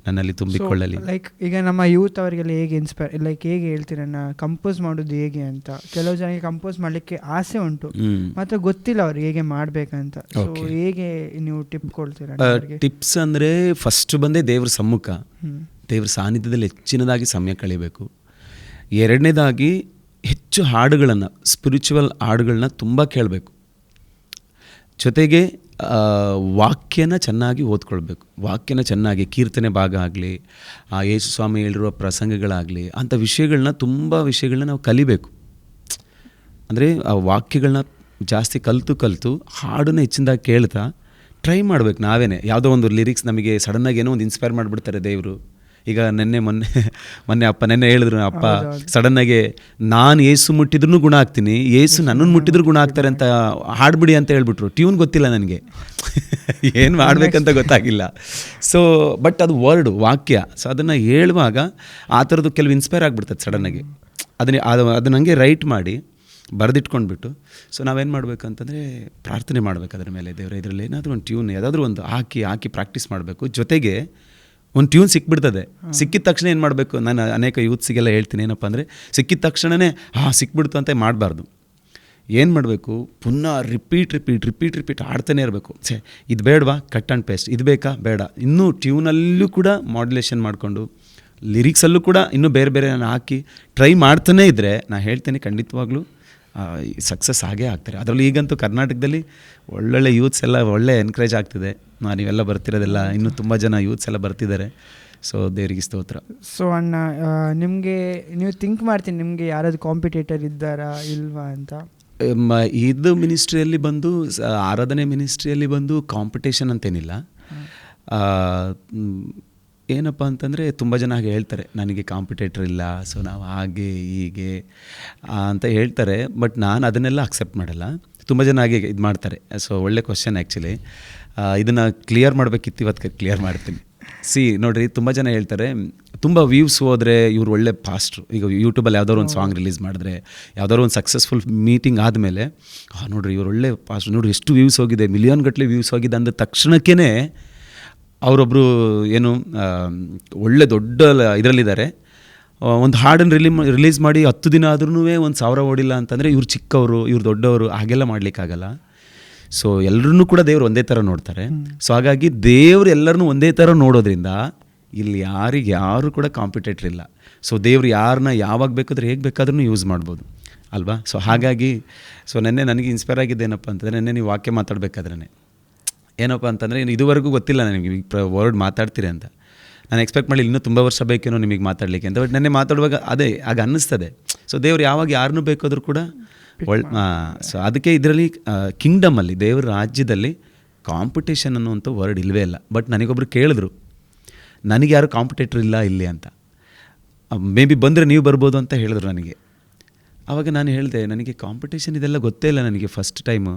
ನನ್ನಲ್ಲಿ ತುಂಬಿಕೊಳ್ಳಲಿ. ಲೈಕ್ ಈಗ ನಮ್ಮ ಯೂತ್ ಅವರಿಗೆಲ್ಲ ಹೇಗೆ ಇನ್ಸ್ಪೈರ್ ಲೈಕ್ ಹೇಗೆ ಹೇಳ್ತೀರನ್ನ ಕಂಪೋಸ್ ಮಾಡೋದು ಹೇಗೆ ಅಂತ? ಕೆಲವು ಜನಕ್ಕೆ ಕಂಪೋಸ್ ಮಾಡಲಿಕ್ಕೆ ಆಸೆ ಉಂಟು. ಮತ್ತೆ ಗೊತ್ತಿಲ್ಲ ಅವ್ರಿಗೆ ಹೇಗೆ ಮಾಡ್ಬೇಕಂತ. ಹೇಗೆ ನೀವು ಟಿಪ್ ಕೊಡ್ತೀರಾ ಟಿಪ್ಸ್ ಅಂದರೆ ಫಸ್ಟ್ ಬಂದೇ ದೇವ್ರ ಸಮ್ಮುಖ. ದೇವ್ರ ಸಾನ್ನಿಧ್ಯದಲ್ಲಿ ಹೆಚ್ಚಿನದಾಗಿ ಸಮಯ ಕಳಿಬೇಕು. ಎರಡನೇದಾಗಿ ಹೆಚ್ಚು ಹಾಡುಗಳನ್ನು ಸ್ಪಿರಿಚುವಲ್ ಹಾಡುಗಳನ್ನ ತುಂಬ ಕೇಳಬೇಕು. ಜೊತೆಗೆ ವಾಕ್ಯನ ಚೆನ್ನಾಗಿ ಓದ್ಕೊಳ್ಬೇಕು. ವಾಕ್ಯನ ಚೆನ್ನಾಗಿ, ಕೀರ್ತನೆ ಭಾಗ ಆಗಲಿ, ಆ ಯೇಸು ಸ್ವಾಮಿ ಹೇಳಿರುವ ಪ್ರಸಂಗಗಳಾಗಲಿ, ಅಂಥ ವಿಷಯಗಳನ್ನ ತುಂಬ ವಿಷಯಗಳನ್ನ ನಾವು ಕಲಿಬೇಕು. ಅಂದರೆ ಆ ವಾಕ್ಯಗಳನ್ನ ಜಾಸ್ತಿ ಕಲಿತು ಕಲಿತು ಹಾಡನ್ನ ಹೆಚ್ಚಿನದಾಗಿ ಕೇಳ್ತಾ ಟ್ರೈ ಮಾಡ್ಬೇಕು ನಾವೇನೆ. ಯಾವುದೋ ಒಂದು ಲಿರಿಕ್ಸ್ ನಮಗೆ ಸಡನ್ನಾಗಿ ಏನೋ ಒಂದು ಇನ್ಸ್ಪೈರ್ ಮಾಡಿಬಿಡ್ತಾರೆ ದೇವರು. ಈಗ ನೆನ್ನೆ ಮೊನ್ನೆ ಮೊನ್ನೆ ಅಪ್ಪ ನೆನ್ನೆ ಹೇಳಿದ್ರು ಅಪ್ಪ ಸಡನ್ ಆಗಿ ನಾನು ಏಸು ಮುಟ್ಟಿದ್ರೂ ಗುಣ ಆಗ್ತೀನಿ ಏಸು ನನ್ನನ್ನು ಮುಟ್ಟಿದ್ರು ಗುಣ ಆಗ್ತಾರೆ ಅಂತ ಹಾಡ್ಬಿಡಿ ಅಂತ ಹೇಳ್ಬಿಟ್ರು. ಟ್ಯೂನ್ ಗೊತ್ತಿಲ್ಲ ನನಗೆ. ಏನು ಮಾಡಬೇಕಂತ ಗೊತ್ತಾಗಿಲ್ಲ. ಸೊ ಬಟ್ ಅದು ವರ್ಡ್ ವಾಕ್ಯ. ಸೊ ಅದನ್ನು ಹೇಳುವಾಗ ಆ ಥರದ್ದು ಕೆಲವು ಇನ್ಸ್ಪೈರ್ ಆಗಿಬಿಡ್ತದೆ ಸಡನ್ನಾಗಿ ಅದನ್ನೇ ಅದು ಅದು ನನಗೆ ರೈಟ್ ಮಾಡಿ ಬರೆದಿಟ್ಕೊಂಡ್ಬಿಟ್ಟು ಸೊ ನಾವೇನು ಮಾಡಬೇಕಂತಂದರೆ ಪ್ರಾರ್ಥನೆ ಮಾಡಬೇಕು ಅದರ ಮೇಲೆ. ದೇವರ ಇದರಲ್ಲಿ ಏನಾದರೂ ಒಂದು ಟ್ಯೂನ್ ಯಾವುದಾದ್ರೂ ಒಂದು ಹಾಕಿ ಹಾಕಿ ಪ್ರಾಕ್ಟೀಸ್ ಮಾಡಬೇಕು. ಜೊತೆಗೆ ಒಂದು ಟ್ಯೂನ್ ಸಿಕ್ಬಿಡ್ತದೆ. ಸಿಕ್ಕಿದ ತಕ್ಷಣ ಏನು ಮಾಡಬೇಕು? ನಾನು ಅನೇಕ ಯೂತ್ಸಿಗೆಲ್ಲ ಹೇಳ್ತೀನಿ, ಏನಪ್ಪ ಅಂದರೆ ಸಿಕ್ಕಿದ ತಕ್ಷಣವೇ ಹಾಂ, ಸಿಕ್ಬಿಡ್ತು ಅಂತ ಮಾಡಬಾರ್ದು. ಏನು ಮಾಡಬೇಕು? ಪುನಃ ರಿಪೀಟ್ ರಿಪೀಟ್ ರಿಪೀಟ್ ರಿಪೀಟ್ ಆಡ್ತಾನೆ ಇರಬೇಕು. ಛೇ, ಇದು ಬೇಡವಾ? ಕಟ್ ಆ್ಯಂಡ್ ಪೇಸ್ಟ್ ಇದು ಬೇಕಾ? ಬೇಡ. ಇನ್ನೂ ಟ್ಯೂನಲ್ಲೂ ಕೂಡ ಮಾಡ್ಯುಲೇಷನ್ ಮಾಡಿಕೊಂಡು ಲಿರಿಕ್ಸಲ್ಲೂ ಕೂಡ ಇನ್ನೂ ಬೇರೆ ಬೇರೆ ನಾನು ಹಾಕಿ ಟ್ರೈ ಮಾಡ್ತಾನೇ ಇದ್ದರೆ ನಾನು ಹೇಳ್ತೇನೆ ಖಂಡಿತವಾಗ್ಲೂ ಸಕ್ಸಸ್ ಆಗೇ ಆಗ್ತಾರೆ. ಅದರಲ್ಲಿ ಈಗಂತೂ ಕರ್ನಾಟಕದಲ್ಲಿ ಒಳ್ಳೊಳ್ಳೆ ಯೂತ್ಸ್ ಎಲ್ಲ ಒಳ್ಳೆ ಎನ್ಕರೇಜ್ ಆಗ್ತಿದೆ. ನೀವೆಲ್ಲ ಬರ್ತಿರೋದೆಲ್ಲ ಇನ್ನೂ ತುಂಬ ಜನ ಯೂತ್ಸ್ ಎಲ್ಲ ಬರ್ತಿದ್ದಾರೆ. ಸೊ ದೇವರಿಗೆ ಸ್ತೋತ್ರ. ಸೊ ಅಣ್ಣ ನಿಮಗೆ ನೀವು ಥಿಂಕ್ ಮಾಡ್ತೀನಿ ನಿಮಗೆ ಯಾರಾದ್ರು ಕಾಂಪಿಟೇಟರ್ ಇದ್ದಾರಾ ಇಲ್ವಾ ಅಂತ? ಮ- ಇದು ಮಿನಿಸ್ಟ್ರಿಯಲ್ಲಿ ಬಂದು ಆರಾಧನೆ ಮಿನಿಸ್ಟ್ರಿಯಲ್ಲಿ ಬಂದು ಕಾಂಪಿಟೇಷನ್ ಅಂತೇನಿಲ್ಲ. ಏನಪ್ಪ ಅಂತಂದರೆ ತುಂಬ ಜನ ಹಾಗೆ ಹೇಳ್ತಾರೆ ನನಗೆ ಕಾಂಪಿಟೇಟರ್ ಇಲ್ಲ ಸೊ ನಾವು ಹಾಗೆ ಹೀಗೆ ಅಂತ ಹೇಳ್ತಾರೆ. ಬಟ್ ನಾನು ಅದನ್ನೆಲ್ಲ ಅಕ್ಸೆಪ್ಟ್ ಮಾಡಲ್ಲ. ತುಂಬ ಜನ ಹಾಗೆ ಇದು ಮಾಡ್ತಾರೆ. ಸೊ ಒಳ್ಳೆ ಕ್ವಶನ್ ಆ್ಯಕ್ಚುಲಿ ಇದನ್ನು ಕ್ಲಿಯರ್ ಮಾಡಬೇಕಿತ್ತು ಇವತ್ತು ಕ್ಲಿಯರ್ ಮಾಡ್ತೀನಿ. ಸಿ ನೋಡಿರಿ ತುಂಬ ಜನ ಹೇಳ್ತಾರೆ ತುಂಬ ವ್ಯೂವ್ಸ್ ಹೋದರೆ ಇವ್ರು ಒಳ್ಳೆ ಪಾಸ್ಟ್ರು ಈಗ ಯೂಟ್ಯೂಬಲ್ಲಿ ಯಾವ್ದಾದ್ರು ಒಂದು ಸಾಂಗ್ ರಿಲೀಸ್ ಮಾಡಿದ್ರೆ ಯಾವ್ದಾದ್ರು ಒಂದು ಸಕ್ಸಸ್ಫುಲ್ ಮೀಟಿಂಗ್ ಆದಮೇಲೆ ಹಾಂ ನೋಡಿರಿ ಇವ್ರು ಒಳ್ಳೆ ಫಾಸ್ಟ್ ನೋಡಿರಿ ಎಷ್ಟು ವ್ಯೂಸ್ ಹೋಗಿದೆ ಮಿಲಿಯನ್ ಗಟ್ಟಲೆ ವ್ಯೂಸ್ ಹೋಗಿದೆ ಅಂದ ತಕ್ಷಣಕ್ಕೇ ಅವರೊಬ್ಬರು ಏನು ಒಳ್ಳೆ ದೊಡ್ಡ ಇದರಲ್ಲಿದ್ದಾರೆ. ಒಂದು ಹಾಡನ್ನು ರಿಲೀ ರಿಲೀಸ್ ಮಾಡಿ ಹತ್ತು ದಿನ ಆದ್ರೂ ಒಂದು ಸಾವಿರ ಓಡಿಲ್ಲ ಅಂತಂದರೆ ಇವ್ರು ಚಿಕ್ಕವರು ಇವ್ರು ದೊಡ್ಡವರು ಹಾಗೆಲ್ಲ ಮಾಡಲಿಕ್ಕಾಗಲ್ಲ. ಸೊ ಎಲ್ಲರೂ ಕೂಡ ದೇವರು ಒಂದೇ ಥರ ನೋಡ್ತಾರೆ. ಸೊ ಹಾಗಾಗಿ ದೇವ್ರು ಎಲ್ಲರನ್ನೂ ಒಂದೇ ಥರ ನೋಡೋದ್ರಿಂದ ಇಲ್ಲಿ ಯಾರಿಗೆ ಯಾರು ಕೂಡ ಕಾಂಪಿಟೇಟರ್ ಇಲ್ಲ. ಸೊ ದೇವ್ರು ಯಾರನ್ನ ಯಾವಾಗ ಬೇಕಾದ್ರೂ ಹೇಗೆ ಬೇಕಾದ್ರೂ ಯೂಸ್ ಮಾಡ್ಬೋದು. ಅಲ್ವಾ? ಸೊ ಹಾಗಾಗಿ ಸೊ ನೆನ್ನೆ ನನಗೆ ಇನ್ಸ್ಪೈರ್ ಆಗಿದ್ದೇನಪ್ಪ ಅಂತಂದರೆ ನೆನ್ನೆ ನೀವು ವಾಕ್ಯ ಮಾತಾಡಬೇಕಾದ್ರೆ ಏನಪ್ಪ ಅಂತಂದರೆ ಇದುವರೆಗೂ ಗೊತ್ತಿಲ್ಲ ನನಗೆ ಪ್ರ ವರ್ಡ್ ಮಾತಾಡ್ತೀರಿ ಅಂತ. ನಾನು ಎಕ್ಸ್ಪೆಕ್ಟ್ ಮಾಡಿ ಇನ್ನೂ ತುಂಬ ವರ್ಷ ಬೇಕೇನೋ ನಿಮಗೆ ಮಾತಾಡಲಿಕ್ಕೆ ಅಂತ. ಬಟ್ ನೆನ್ನೆ ಮಾತಾಡುವಾಗ ಅದೇ ಆಗ ಅನ್ನಿಸ್ತದೆ. ಸೊ ದೇವ್ರು ಯಾವಾಗ ಯಾರನ್ನೂ ಬೇಕಾದರೂ ಕೂಡ ಒಳ್ ಸೊ ಅದಕ್ಕೆ ಇದರಲ್ಲಿ ಕಿಂಗ್ಡಮಲ್ಲಿ ದೇವರ ರಾಜ್ಯದಲ್ಲಿ ಕಾಂಪಿಟೇಷನ್ ಅನ್ನುವಂಥ ವರ್ಡ್ ಇಲ್ಲವೇ ಇಲ್ಲ. ಬಟ್ ನನಗೊಬ್ರು ಕೇಳಿದ್ರು ನನಗೆ ಯಾರು ಕಾಂಪಿಟೇಟರ್ ಇಲ್ಲ ಇಲ್ಲಿ ಅಂತ. ಮೇ ಬಿ ಬಂದರೆ ನೀವು ಬರ್ಬೋದು ಅಂತ ಹೇಳಿದ್ರು ನನಗೆ. ಆವಾಗ ನಾನು ಹೇಳಿದೆ ನನಗೆ ಕಾಂಪಿಟೇಷನ್ ಇದೆಲ್ಲ ಗೊತ್ತೇ ಇಲ್ಲ ನನಗೆ ಫಸ್ಟ್ ಟೈಮು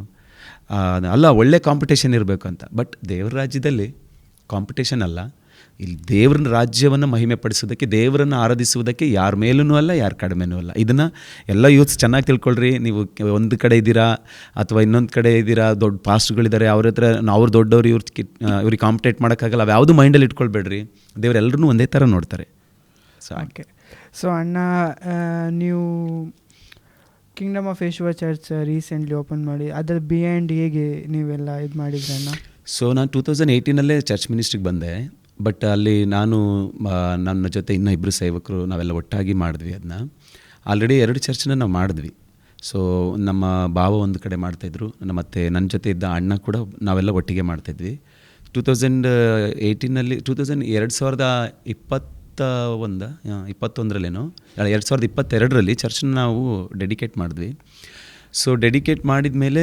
ಅಲ್ಲ ಒಳ್ಳೆ ಕಾಂಪಿಟೇಷನ್ ಇರಬೇಕು ಅಂತ. ಬಟ್ ದೇವರ ರಾಜ್ಯದಲ್ಲಿ ಕಾಂಪಿಟೇಷನ್ ಅಲ್ಲ. ಇಲ್ಲಿ ದೇವ್ರನ್ನ ರಾಜ್ಯವನ್ನು ಮಹಿಮೆ ಪಡಿಸೋದಕ್ಕೆ ದೇವರನ್ನು ಆರಾಧಿಸುವುದಕ್ಕೆ ಯಾರ ಮೇಲೂ ಅಲ್ಲ ಯಾರ ಕಡಿಮೆನೂ ಅಲ್ಲ. ಇದನ್ನು ಎಲ್ಲ ಯೂತ್ಸ್ ಚೆನ್ನಾಗಿ ತಿಳ್ಕೊಳ್ರಿ. ನೀವು ಒಂದು ಕಡೆ ಇದ್ದೀರಾ ಅಥವಾ ಇನ್ನೊಂದು ಕಡೆ ಇದ್ದೀರಾ ದೊಡ್ಡ ಪಾಸ್ಟ್ಗಳಿದ್ದಾರೆ ಅವ್ರ ಹತ್ರ ಅವ್ರು ದೊಡ್ಡವ್ರು ಇವ್ರ ಕಿ ಇವ್ರಿಗೆ ಕಾಂಪಿಟೇಟ್ ಮಾಡೋಕ್ಕಾಗಲ್ಲ ಅವು ಯಾವುದು ಮೈಂಡಲ್ಲಿ ಇಟ್ಕೊಳ್ಬೇಡ್ರಿ. ದೇವರೆಲ್ಲರೂ ಒಂದೇ ಥರ ನೋಡ್ತಾರೆ. ಸೊ ಹಾಗೆ. ಓಕೆ. ಸೊ ಅಣ್ಣ ನೀವು kingdom of Yeshua church recently open ಮಾಡಿ ಅದರ ಬಿಹೈಂಡ್ ಹೇಗೆ ನೀವೆಲ್ಲ ಇದು ಮಾಡಿದ್ರಣ್ಣ ಸೊ ನಾನು ಟೂ ತೌಸಂಡ್ ಏಯ್ಟೀನಲ್ಲೇ ಚರ್ಚ್ ಮಿನಿಸ್ಟ್ರಿಗೆ ಬಂದೆ. ಬಟ್ ಅಲ್ಲಿ ನಾನು ನನ್ನ ಜೊತೆ ಇನ್ನೂ ಇಬ್ಬರು ಸೇವಕರು, ನಾವೆಲ್ಲ ಒಟ್ಟಾಗಿ ಮಾಡಿದ್ವಿ ಅದನ್ನ ಆಲ್ರೆಡಿ ಎರಡು ಚರ್ಚನ್ನ ನಾವು ಮಾಡಿದ್ವಿ. ಸೊ ನಮ್ಮ ಭಾವ ಒಂದು ಕಡೆ ಮಾಡ್ತಾಯಿದ್ರು. ಮತ್ತು ನನ್ನ ಜೊತೆ ಇದ್ದ ಅಣ್ಣ ಕೂಡ ನಾವೆಲ್ಲ ಒಟ್ಟಿಗೆ ಮಾಡ್ತಾಯಿದ್ವಿ. ಟೂ ತೌಸಂಡ್ ಏಯ್ಟೀನಲ್ಲಿ ಟೂ ತೌಸಂಡ್ ಎರಡು ಸಾವಿರದ ಇಪ್ಪತ್ತ ಒಂದ ಇಪ್ಪತ್ತೊಂದರಲ್ಲೇನೋ ಎರಡು ಸಾವಿರದ ಇಪ್ಪತ್ತೆರಡರಲ್ಲಿ ಚರ್ಚನ್ನ ನಾವು ಡೆಡಿಕೇಟ್ ಮಾಡಿದ್ವಿ. ಸೊ ಡೆಡಿಕೇಟ್ ಮಾಡಿದ ಮೇಲೆ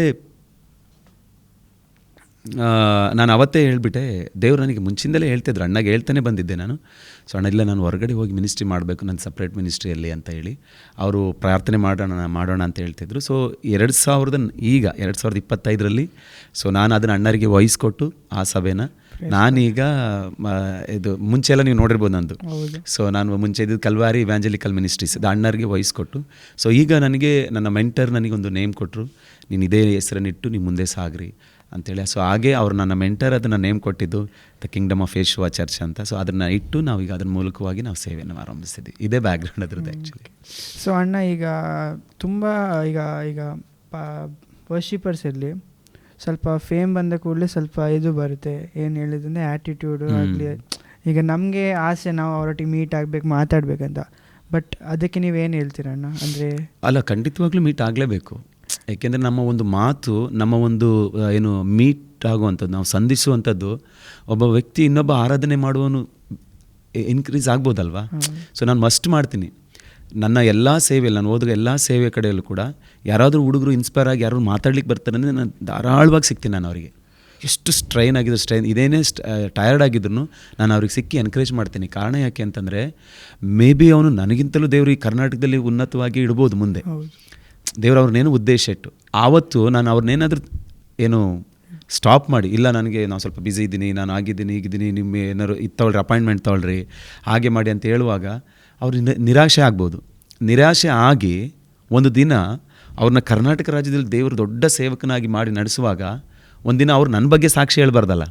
ನಾನು ಅವತ್ತೇ ಹೇಳಿಬಿಟ್ಟೆ ದೇವ್ರು ನನಗೆ ಮುಂಚಿಂದಲೇ ಹೇಳ್ತಿದ್ರು ಅಣ್ಣಗೆ ಹೇಳ್ತಾನೆ ಬಂದಿದ್ದೆ ನಾನು. ಸೊ ಅಣ್ಣ ಇಲ್ಲ ನಾನು ಹೊರಗಡೆ ಹೋಗಿ ಮಿನಿಸ್ಟ್ರಿ ಮಾಡಬೇಕು ನಾನು ಸಪ್ರೇಟ್ ಮಿನಿಸ್ಟ್ರಿಯಲ್ಲಿ ಅಂತ ಹೇಳಿ ಅವರು ಪ್ರಾರ್ಥನೆ ಮಾಡೋಣ ಮಾಡೋಣ ಅಂತ ಹೇಳ್ತಿದ್ರು. ಸೊ ಎರಡು ಸಾವಿರದ ಈಗ ಎರಡು ಸಾವಿರದ ಇಪ್ಪತ್ತೈದರಲ್ಲಿ ಸೊ ನಾನು ಅದನ್ನು ಅಣ್ಣರಿಗೆ ವಹಿಸ್ಕೊಟ್ಟು ಆ ಸಭೆನ. ನಾನೀಗ ಇದು ಮುಂಚೆ ಎಲ್ಲ ನೀವು ನೋಡಿರ್ಬೋದು ನಂದು. ಸೊ ನಾನು ಮುಂಚೆ ಇದ್ದು ಕಲ್ವಾರಿ ಇವ್ಯಾಂಜಲಿಕಲ್ ಮಿನಿಸ್ಟ್ರೀಸ್ ಇದು ಅಣ್ಣರಿಗೆ ವಹಿಸ್ಕೊಟ್ಟು ಸೊ ಈಗ ನನಗೆ ನನ್ನ ಮೆಂಟರ್ ನನಗೊಂದು ನೇಮ್ ಕೊಟ್ಟರು ನೀನು ಇದೇ ಹೆಸರನ್ನಿಟ್ಟು ನೀವು ಮುಂದೆ ಸಾಗ್ರಿ. ಅಂತೇಳಿ. ಸೊ ಹಾಗೆ ಅವ್ರು ನನ್ನ ಮೆಂಟರ್ ಅದನ್ನು ನೇಮ್ ಕೊಟ್ಟಿದ್ದು the kingdom of Yeshua church ಅಂತ. ಸೊ ಅದನ್ನು ಇಟ್ಟು ನಾವು ಈಗ ಅದ್ರ ಮೂಲಕವಾಗಿ ನಾವು ಸೇವೆಯನ್ನು ಆರಂಭಿಸಿದ್ವಿ ಇದೇ ಬ್ಯಾಕ್ಗ್ರೌಂಡ್ ಅದ್ರದ್ದು ಆ್ಯಕ್ಚುಲಿ ಸೊ ಅಣ್ಣ ಈಗ ತುಂಬ ಈಗ ಈಗ ವರ್ಷಿಪರ್ಸ್ ಇರಲಿ ಸ್ವಲ್ಪ ಫೇಮ್ ಬಂದ ಕೂಡಲೇ ಸ್ವಲ್ಪ ಇದು ಬರುತ್ತೆ. ಏನು ಹೇಳಿದ್ರೆ ಆ್ಯಟಿಟ್ಯೂಡು. ಆಗಲಿ. ಈಗ ನಮಗೆ ಆಸೆ ನಾವು ಅವರೊಟ್ಟಿಗೆ ಮೀಟ್ ಆಗಬೇಕು ಮಾತಾಡಬೇಕಂತ. ಬಟ್ ಅದಕ್ಕೆ ನೀವೇನು ಹೇಳ್ತೀರಣ್ಣ ಅಂದರೆ ಅಲ್ಲ ಖಂಡಿತವಾಗ್ಲೂ ಮೀಟ್ ಆಗಲೇಬೇಕು. ಏಕೆಂದರೆ ನಮ್ಮ ಒಂದು ಮಾತು ನಮ್ಮ ಒಂದು ಏನು ಮೀಟ್ ಆಗುವಂಥದ್ದು ನಾವು ಸಂಧಿಸುವಂಥದ್ದು ಒಬ್ಬ ವ್ಯಕ್ತಿ ಇನ್ನೊಬ್ಬ ಆರಾಧನೆ ಮಾಡುವನು ಇನ್ಕ್ರೀಸ್ ಆಗ್ಬೋದಲ್ವಾ? ಸೊ ನಾನು ಮಸ್ಟ್ ಮಾಡ್ತೀನಿ. ನನ್ನ ಎಲ್ಲ ಸೇವೆಯಲ್ಲಿ ನಾನು ಓದಿದ ಎಲ್ಲ ಸೇವೆ ಕಡೆಯಲ್ಲೂ ಕೂಡ ಯಾರಾದರೂ ಹುಡುಗರು ಇನ್ಸ್ಪೈರ್ ಆಗಿ ಯಾರು ಮಾತಾಡ್ಲಿಕ್ಕೆ ಬರ್ತಾರೆ ಅಂದರೆ ನಾನು ಧಾರಾಳವಾಗಿ ಸಿಗ್ತೀನಿ ನಾನು ಅವರಿಗೆ. ಎಷ್ಟು ಸ್ಟ್ರೈನ್ ಆಗಿದ್ರು ಸ್ಟ್ರೈನ್ ಇದೇನೇ ಟಯರ್ಡ್ ಆಗಿದ್ರು ನಾನು ಅವ್ರಿಗೆ ಸಿಕ್ಕಿ ಎನ್ಕರೇಜ್ ಮಾಡ್ತೀನಿ. ಕಾರಣ ಯಾಕೆ ಅಂತಂದರೆ ಮೇ ಬಿ ಅವನು ನನಗಿಂತಲೂ ದೇವರು ಈ ಕರ್ನಾಟಕದಲ್ಲಿ ಉನ್ನತವಾಗಿ ಇಡ್ಬೋದು ಮುಂದೆ. ದೇವ್ರು ಅವ್ರನ್ನೇನು ಉದ್ದೇಶ ಇಟ್ಟು. ಆವತ್ತು ನಾನು ಅವ್ರನ್ನೇನಾದರೂ ಏನು ಸ್ಟಾಪ್ ಮಾಡಿ ಇಲ್ಲ ನನಗೆ ನಾವು ಸ್ವಲ್ಪ ಬ್ಯುಸಿ ಇದ್ದೀನಿ ನಾನು ಆಗಿದ್ದೀನಿ ಈಗಿದ್ದೀನಿ ನಿಮ್ಮ ಏನಾದ್ರು ಇದು ತೊಗೊಳ್ರಿ ಅಪಾಯಿಂಟ್ಮೆಂಟ್ ತಗೊಳ್ರಿ ಹಾಗೆ ಮಾಡಿ ಅಂತ ಹೇಳುವಾಗ ಅವ್ರು ನಿರಾಶೆ ಆಗ್ಬೋದು. ನಿರಾಶೆ ಆಗಿ ಒಂದು ದಿನ ಅವ್ರನ್ನ ಕರ್ನಾಟಕ ರಾಜ್ಯದಲ್ಲಿ ದೇವರು ದೊಡ್ಡ ಸೇವಕನಾಗಿ ಮಾಡಿ ನಡೆಸುವಾಗ ಒಂದಿನ ಅವ್ರು ನನ್ನ ಬಗ್ಗೆ ಸಾಕ್ಷಿ ಹೇಳ್ಬಾರ್ದಲ್ಲ.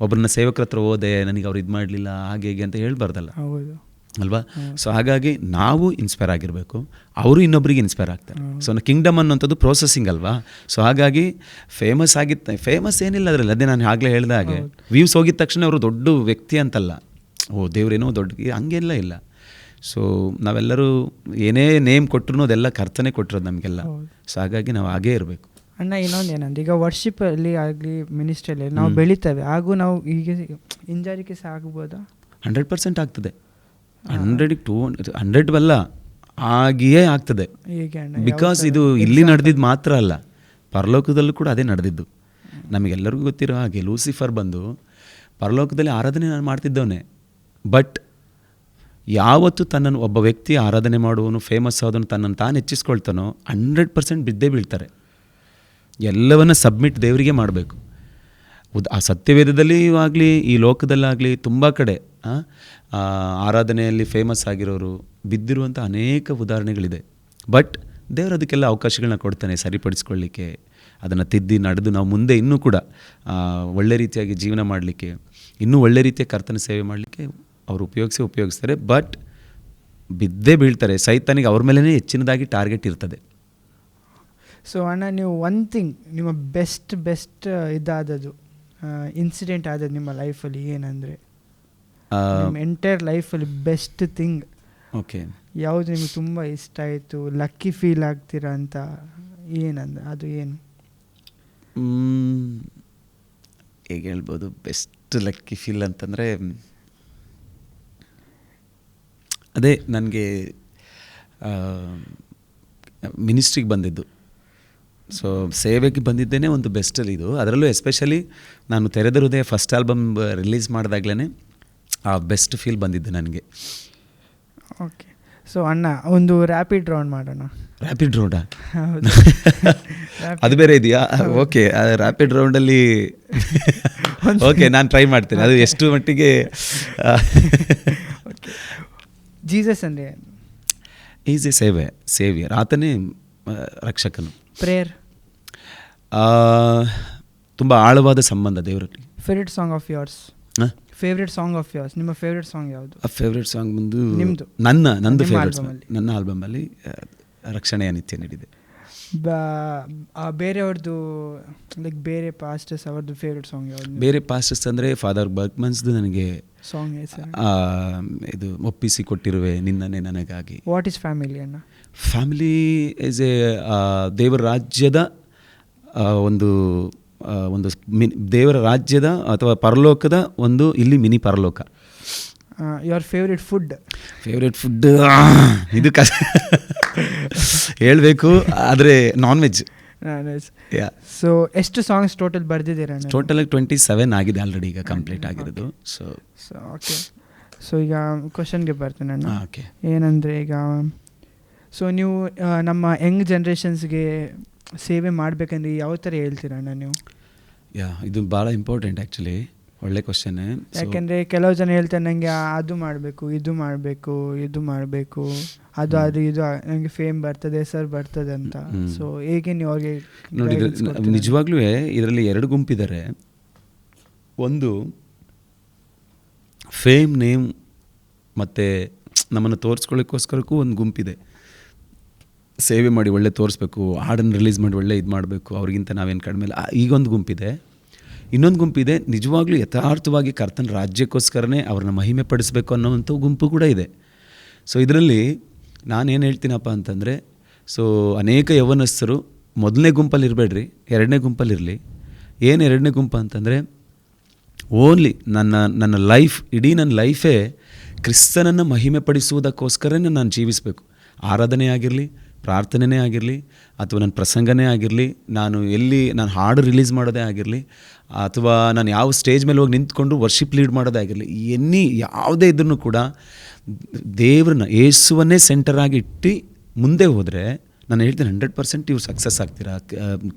ಒಬ್ಬರನ್ನ ಸೇವಕರ ಹತ್ರ ಹೋದೆ ನನಗೆ ಅವ್ರು ಇದು ಮಾಡಲಿಲ್ಲ ಹಾಗೆ ಹೀಗೆ ಅಂತ ಹೇಳ್ಬಾರ್ದಲ್ಲ. ಹೌದು. ಅಲ್ವಾ? ಸೊ ಹಾಗಾಗಿ ನಾವು ಇನ್ಸ್ಪೈರ್ ಆಗಿರಬೇಕು ಅವರು ಇನ್ನೊಬ್ಬರಿಗೆ ಇನ್ಸ್ಪೈರ್ ಆಗ್ತಾರೆ. ಸೊ ಕಿಂಗ್ಡಮ್ ಅನ್ನೋಂಥದ್ದು ಪ್ರೋಸೆಸಿಂಗ್ ಅಲ್ವಾ? ಸೊ ಹಾಗಾಗಿ ಫೇಮಸ್ ಆಗಿತ್ತು ಫೇಮಸ್ ಏನಿಲ್ಲ ಅದರಲ್ಲಿ ಅದೇ ನಾನು ಆಗಲೇ ಹೇಳಿದ ಹಾಗೆ. ವ್ಯೂಸ್ ಹೋಗಿದ ತಕ್ಷಣ ಅವರು ದೊಡ್ಡ ವ್ಯಕ್ತಿ ಅಂತಲ್ಲ. ಓ ದೇವ್ರೇನೋ ದೊಡ್ಡ ಹಂಗೆಲ್ಲ ಇಲ್ಲ. ಸೊ ನಾವೆಲ್ಲರೂ ಏನೇ ನೇಮ್ ಕೊಟ್ಟರು ಅದೆಲ್ಲ ಕರ್ತನೆ ಕೊಟ್ಟಿರೋದು ನಮಗೆಲ್ಲ. ಸೊ ಹಾಗಾಗಿ ನಾವು ಹಾಗೇ ಇರಬೇಕು. ಅಣ್ಣ ಇನ್ನೊಂದು ಏನಂದ್ರೆ ಈಗ ವರ್ಷಿಪಲ್ಲಿ ಆಗಲಿ ಮಿನಿಸ್ಟ್ರಿಯಲ್ಲಿ ನಾವು ಬೆಳಿತೇವೆ. ಹಾಗೂ ನಾವು ಈಗ ಹಿಂಜಾರಿಕೆ ಸಹ ಆಗ್ಬೋದಾ? ಹಂಡ್ರೆಡ್ ಪರ್ಸೆಂಟ್ ಆಗ್ತದೆ. ಹಂಡ್ರೆಡಿಗೆ ಟೂ ಹಂಡ್ರೆಡ್ ಅಲ್ಲ ಆಗಿಯೇ ಆಗ್ತದೆ. ಬಿಕಾಸ್ ಇದು ಇಲ್ಲಿ ನಡೆದಿದ್ದು ಮಾತ್ರ ಅಲ್ಲ ಪರಲೋಕದಲ್ಲೂ ಕೂಡ ಅದೇ ನಡೆದಿದ್ದು. ನಮಗೆಲ್ಲರಿಗೂ ಗೊತ್ತಿರೋ ಹಾಗೆ ಲೂಸಿಫರ್ ಬಂದು ಪರಲೋಕದಲ್ಲಿ ಆರಾಧನೆ ನಾನು ಮಾಡ್ತಿದ್ದವನೇ. ಬಟ್ ಯಾವತ್ತು ತನ್ನನ್ನು ಒಬ್ಬ ವ್ಯಕ್ತಿ ಆರಾಧನೆ ಮಾಡುವನು ಫೇಮಸ್ ಆದವನು ತನ್ನನ್ನು ತಾನು ಹೆಚ್ಚಿಸ್ಕೊಳ್ತಾನೋ ಹಂಡ್ರೆಡ್ ಪರ್ಸೆಂಟ್ ಬಿದ್ದೇ ಬೀಳ್ತಾರೆ. ಎಲ್ಲವನ್ನ ಸಬ್ಮಿಟ್ ದೇವರಿಗೆ ಮಾಡಬೇಕು. ಉದ್ ಆ ಸತ್ಯವೇದದಲ್ಲಿ ಆಗಲಿ ಈ ಲೋಕದಲ್ಲಾಗಲಿ ತುಂಬ ಕಡೆ ಆರಾಧನೆಯಲ್ಲಿ ಫೇಮಸ್ ಆಗಿರೋರು ಬಿದ್ದಿರುವಂಥ ಅನೇಕ ಉದಾಹರಣೆಗಳಿದೆ. ಬಟ್ ದೇವರು ಅದಕ್ಕೆಲ್ಲ ಅವಕಾಶಗಳನ್ನ ಕೊಡ್ತಾನೆ ಸರಿಪಡಿಸ್ಕೊಳ್ಳಿಕ್ಕೆ, ಅದನ್ನು ತಿದ್ದಿ ನಡೆದು ನಾವು ಮುಂದೆ ಇನ್ನೂ ಕೂಡ ಒಳ್ಳೆ ರೀತಿಯಾಗಿ ಜೀವನ ಮಾಡಲಿಕ್ಕೆ, ಇನ್ನೂ ಒಳ್ಳೆ ರೀತಿಯ ಕರ್ತನ ಸೇವೆ ಮಾಡಲಿಕ್ಕೆ ಅವರು ಉಪಯೋಗಿಸಿ ಉಪಯೋಗಿಸ್ತಾರೆ. ಬಟ್ ಬಿದ್ದೇ ಬೀಳ್ತಾರೆ, ಸೈತಾನಿಗೆ ಅವ್ರ ಮೇಲೇ ಹೆಚ್ಚಿನದಾಗಿ ಟಾರ್ಗೆಟ್ ಇರ್ತದೆ. ಸೊ ಅಣ್ಣ, ನೀವು ಒನ್ ಥಿಂಗ್ ನಿಮ್ಮ ಬೆಸ್ಟ್ ಬೆಸ್ಟ್ ಇದಾದದ್ದು ಇನ್ಸಿಡೆಂಟ್ ಆದದ್ದು ನಿಮ್ಮ ಲೈಫಲ್ಲಿ ಏನಂದರೆ? ಎಂಟೈರ್ ಲೈಫಲ್ಲಿ ಬೆಸ್ಟ್ ಥಿಂಗ್ ಓಕೆ ಯಾವುದು ನಿಮಗೆ ತುಂಬ ಇಷ್ಟ ಆಯಿತು? ಲಕ್ಕಿ ಫೀಲ್ ಆಗ್ತೀರಾ ಅಂತ ಏನಂದ? ಅದು ಏನು? ಹೇಗೆ ಹೇಳ್ಬೋದು? ಬೆಸ್ಟ್ ಲಕ್ಕಿ ಫೀಲ್ ಅಂತಂದರೆ ಅದೇ ನನಗೆ ಮಿನಿಸ್ಟ್ರಿಗೆ ಬಂದಿದ್ದು. ಸೊ ಸೇವೆಗೆ ಬಂದಿದ್ದೇನೆ ಒಂದು ಬೆಸ್ಟಲ್ಲಿ ಇದು. ಅದರಲ್ಲೂ ಎಸ್ಪೆಷಲಿ ನಾನು ತೆರೆದ ಹೃದಯ ಫಸ್ಟ್ ಆಲ್ಬಮ್ ರಿಲೀಸ್ ಮಾಡಿದಾಗ್ಲೇ ಆ ಬೆಸ್ಟ್ ಫೀಲ್ ಬಂದಿದ್ದು ನನಗೆ. ಓಕೆ ಸೊ ಅಣ್ಣ ಒಂದು ರ್ಯಾಪಿಡ್ ರೌಂಡ್ ಮಾಡೋಣ. ರ್ಯಾಪಿಡ್ ರೌಂಡಾ ಅದು ಬೇರೆ ಇದೆಯಾ? ಓಕೆ ರ್ಯಾಪಿಡ್ ರೌಂಡಲ್ಲಿ ಓಕೆ ನಾನು ಟ್ರೈ ಮಾಡ್ತೇನೆ. ಅದು ಎಷ್ಟು ಮಟ್ಟಿಗೆ ಜೀಸಸ್ ಅಂದರೆ ಈಸ್ ಎ ಸೇವೆ ಸೇವಿಯರ್ ಆತನೇ ರಕ್ಷಕನು. ಪ್ರೇಯರ್ ತುಂಬ ಆಳವಾದ ಸಂಬಂಧ ದೇವರಲ್ಲಿ. Favourite song of yours favourite song of yours ನಿಮ್ಮ ಫೇವ್ರೆಟ್ ಸಾಂಗ್ ಯಾವುದು? ಆ ಫೇವ್ರೆಟ್ ಸಾಂಗ್ ಬಂದು ನಿಮ್ಮದು ನನ್ನ ನಂದು ಫೇವ್ರೆಟ್ album ನನ್ನ ಆಲ್ಬಮಲ್ಲಿ ರಕ್ಷಣೆಯ ನಿತ್ಯ ನೀಡಿದೆ. ಬೇರೆಯವ್ರದ್ದು ಲೈಕ್ ಬೇರೆ ಪಾಸ್ಟರ್ಸ್ ಅವ್ರದ್ದು ಫೇವ್ರೆಟ್ ಸಾಂಗ್ ಯಾವುದು ಬೇರೆ ಪಾಸ್ಟರ್ಸ್ ಅಂದರೆ ಫಾದರ್ ಬರ್ಗ್ಮನ್ಸ್ದು ನನಗೆ ಸಾಂಗ್ ಇದು ಒಪ್ಪಿಸಿ ಕೊಟ್ಟಿರುವೆ ನಿನ್ನನೆ ನನಗಾಗಿ. ವಾಟ್ ಇಸ್ ಫ್ಯಾಮಿಲಿ ಅಣ್ಣ? ಫ್ಯಾಮಿಲಿ ಈಸ್ ಎ ದೇವರ ರಾಜ್ಯದ ಒಂದು ಒಂದು ಮಿನಿ ದೇವರ ರಾಜ್ಯದ ಅಥವಾ ಪರಲೋಕದ ಒಂದು ಇಲ್ಲಿ ಮಿನಿ ಪರಲೋಕ. Your favourite food favourite food ಇದು ಕಷ್ಟ. ಹೇಳಬೇಕು ಆದರೆ ನಾನ್ ವೆಜ್ ಯಾ ಸೊ ಎಷ್ಟು ಸಾಂಗ್ಸ್ ಟೋಟಲ್ ಬರ್ದಿದ್ದೀರಾ ಟೋಟಲ್ ಟ್ವೆಂಟಿ ಸೆವೆನ್ ಆಗಿದೆ ಆಲ್ರೆಡಿ ಈಗ ಕಂಪ್ಲೀಟ್ ಆಗಿರೋದು. ಸೊ ಸೊ ಓಕೆ ಸೊ ಈಗ ಕ್ವಶನ್ಗೆ ಬರ್ತೇನೆ ನಾನು. ಓಕೆ ಏನಂದರೆ ಈಗ ಸೊ ನೀವು ನಮ್ಮ ಯಂಗ್ ಜನ್ರೇಷನ್ಸ್ಗೆ ಸೇವೆ ಮಾಡಬೇಕಂದ್ರೆ ಯಾವ ಥರ ಹೇಳ್ತೀರಾ ನೀವು? ಯಾ ಇದು ಭಾಳ ಇಂಪಾರ್ಟೆಂಟ್ ಆ್ಯಕ್ಚುಲಿ ಒಳ್ಳೆ ಕ್ವಶನ್ನೇ ಯಾಕೆಂದರೆ ಕೆಲವು ಜನ ಹೇಳ್ತಾರೆ ನನಗೆ ಅದು ಮಾಡಬೇಕು ಇದು ಮಾಡಬೇಕು ಇದು ಮಾಡಬೇಕು ಅದು ಅದು ಇದು ನನಗೆ ಫೇಮ್ ಬರ್ತದೆ ಹೆಸರು ಬರ್ತದೆ ಅಂತ. ಸೊ ಹೇಗೆ ನೀವು ಅವ್ರಿಗೆ ನೋಡಿ ನಿಜವಾಗ್ಲೂ ಇದರಲ್ಲಿ ಎರಡು ಗುಂಪಿದ್ದಾರೆ. ಒಂದು ಫೇಮ್ ನೇಮ್ ಮತ್ತು ನಮ್ಮನ್ನು ತೋರಿಸ್ಕೊಳ್ಳೋಕ್ಕೋಸ್ಕರಕ್ಕೂ ಒಂದು ಗುಂಪಿದೆ. ಸೇವೆ ಮಾಡಿ ಒಳ್ಳೆ ತೋರಿಸ್ಬೇಕು, ಹಾಡನ್ನು ರಿಲೀಸ್ ಮಾಡಿ ಒಳ್ಳೆ ಇದು ಮಾಡಬೇಕು, ಅವ್ರಿಗಿಂತ ನಾವೇನು ಕಡಿಮೆ ಇಲ್ಲ. ಈಗೊಂದು ಗುಂಪಿದೆ. ಇನ್ನೊಂದು ಗುಂಪಿದೆ, ನಿಜವಾಗ್ಲೂ ಯಥಾರ್ಥವಾಗಿ ಕರ್ತನ ರಾಜ್ಯಕ್ಕೋಸ್ಕರನೇ ಅವ್ರನ್ನ ಮಹಿಮೆ ಪಡಿಸ್ಬೇಕು ಅನ್ನೋವಂಥ ಗುಂಪು ಕೂಡ ಇದೆ. ಸೊ ಇದರಲ್ಲಿ ನಾನೇನು ಹೇಳ್ತೀನಪ್ಪ ಅಂತಂದರೆ ಸೊ ಅನೇಕ ಯವನಸ್ಥರು ಮೊದಲನೇ ಗುಂಪಲ್ಲಿ ಇರಬೇಡ್ರಿ, ಎರಡನೇ ಗುಂಪಲ್ಲಿರಲಿ ಏನು ಎರಡನೇ ಗುಂಪು ಅಂತಂದರೆ, ಓನ್ಲಿ ನನ್ನ ನನ್ನ ಲೈಫ್, ಇಡೀ ನನ್ನ ಲೈಫೇ ಕ್ರಿಸ್ತನನ್ನು ಮಹಿಮೆ ಪಡಿಸುವುದಕ್ಕೋಸ್ಕರನೇ ನಾನು ಜೀವಿಸಬೇಕು. ಆರಾಧನೆ ಆಗಿರಲಿ ಪ್ರಾರ್ಥನೆನೇ ಆಗಿರಲಿ ಅಥವಾ ನನ್ನ ಪ್ರಸಂಗನೇ ಆಗಿರಲಿ, ನಾನು ಎಲ್ಲಿ ನಾನು ಹಾಡು ರಿಲೀಸ್ ಮಾಡೋದೇ ಆಗಿರಲಿ, ಅಥವಾ ನಾನು ಯಾವ ಸ್ಟೇಜ್ ಮೇಲೆ ಹೋಗಿ ನಿಂತ್ಕೊಂಡು ವರ್ಷಿಪ್ ಲೀಡ್ ಮಾಡೋದೇ ಆಗಿರಲಿ, ಎನ್ನಿ ಯಾವುದೇ ಇದ್ರೂ ಕೂಡ ದೇವ್ರನ್ನ ಏಸುವನ್ನೇ ಸೆಂಟರಾಗಿ ಇಟ್ಟು ಮುಂದೆ ಹೋದರೆ ನಾನು ಹೇಳ್ತೀನಿ ಹಂಡ್ರೆಡ್ ಪರ್ಸೆಂಟ್ ಇವ್ರು ಸಕ್ಸಸ್ ಆಗ್ತೀರಾ.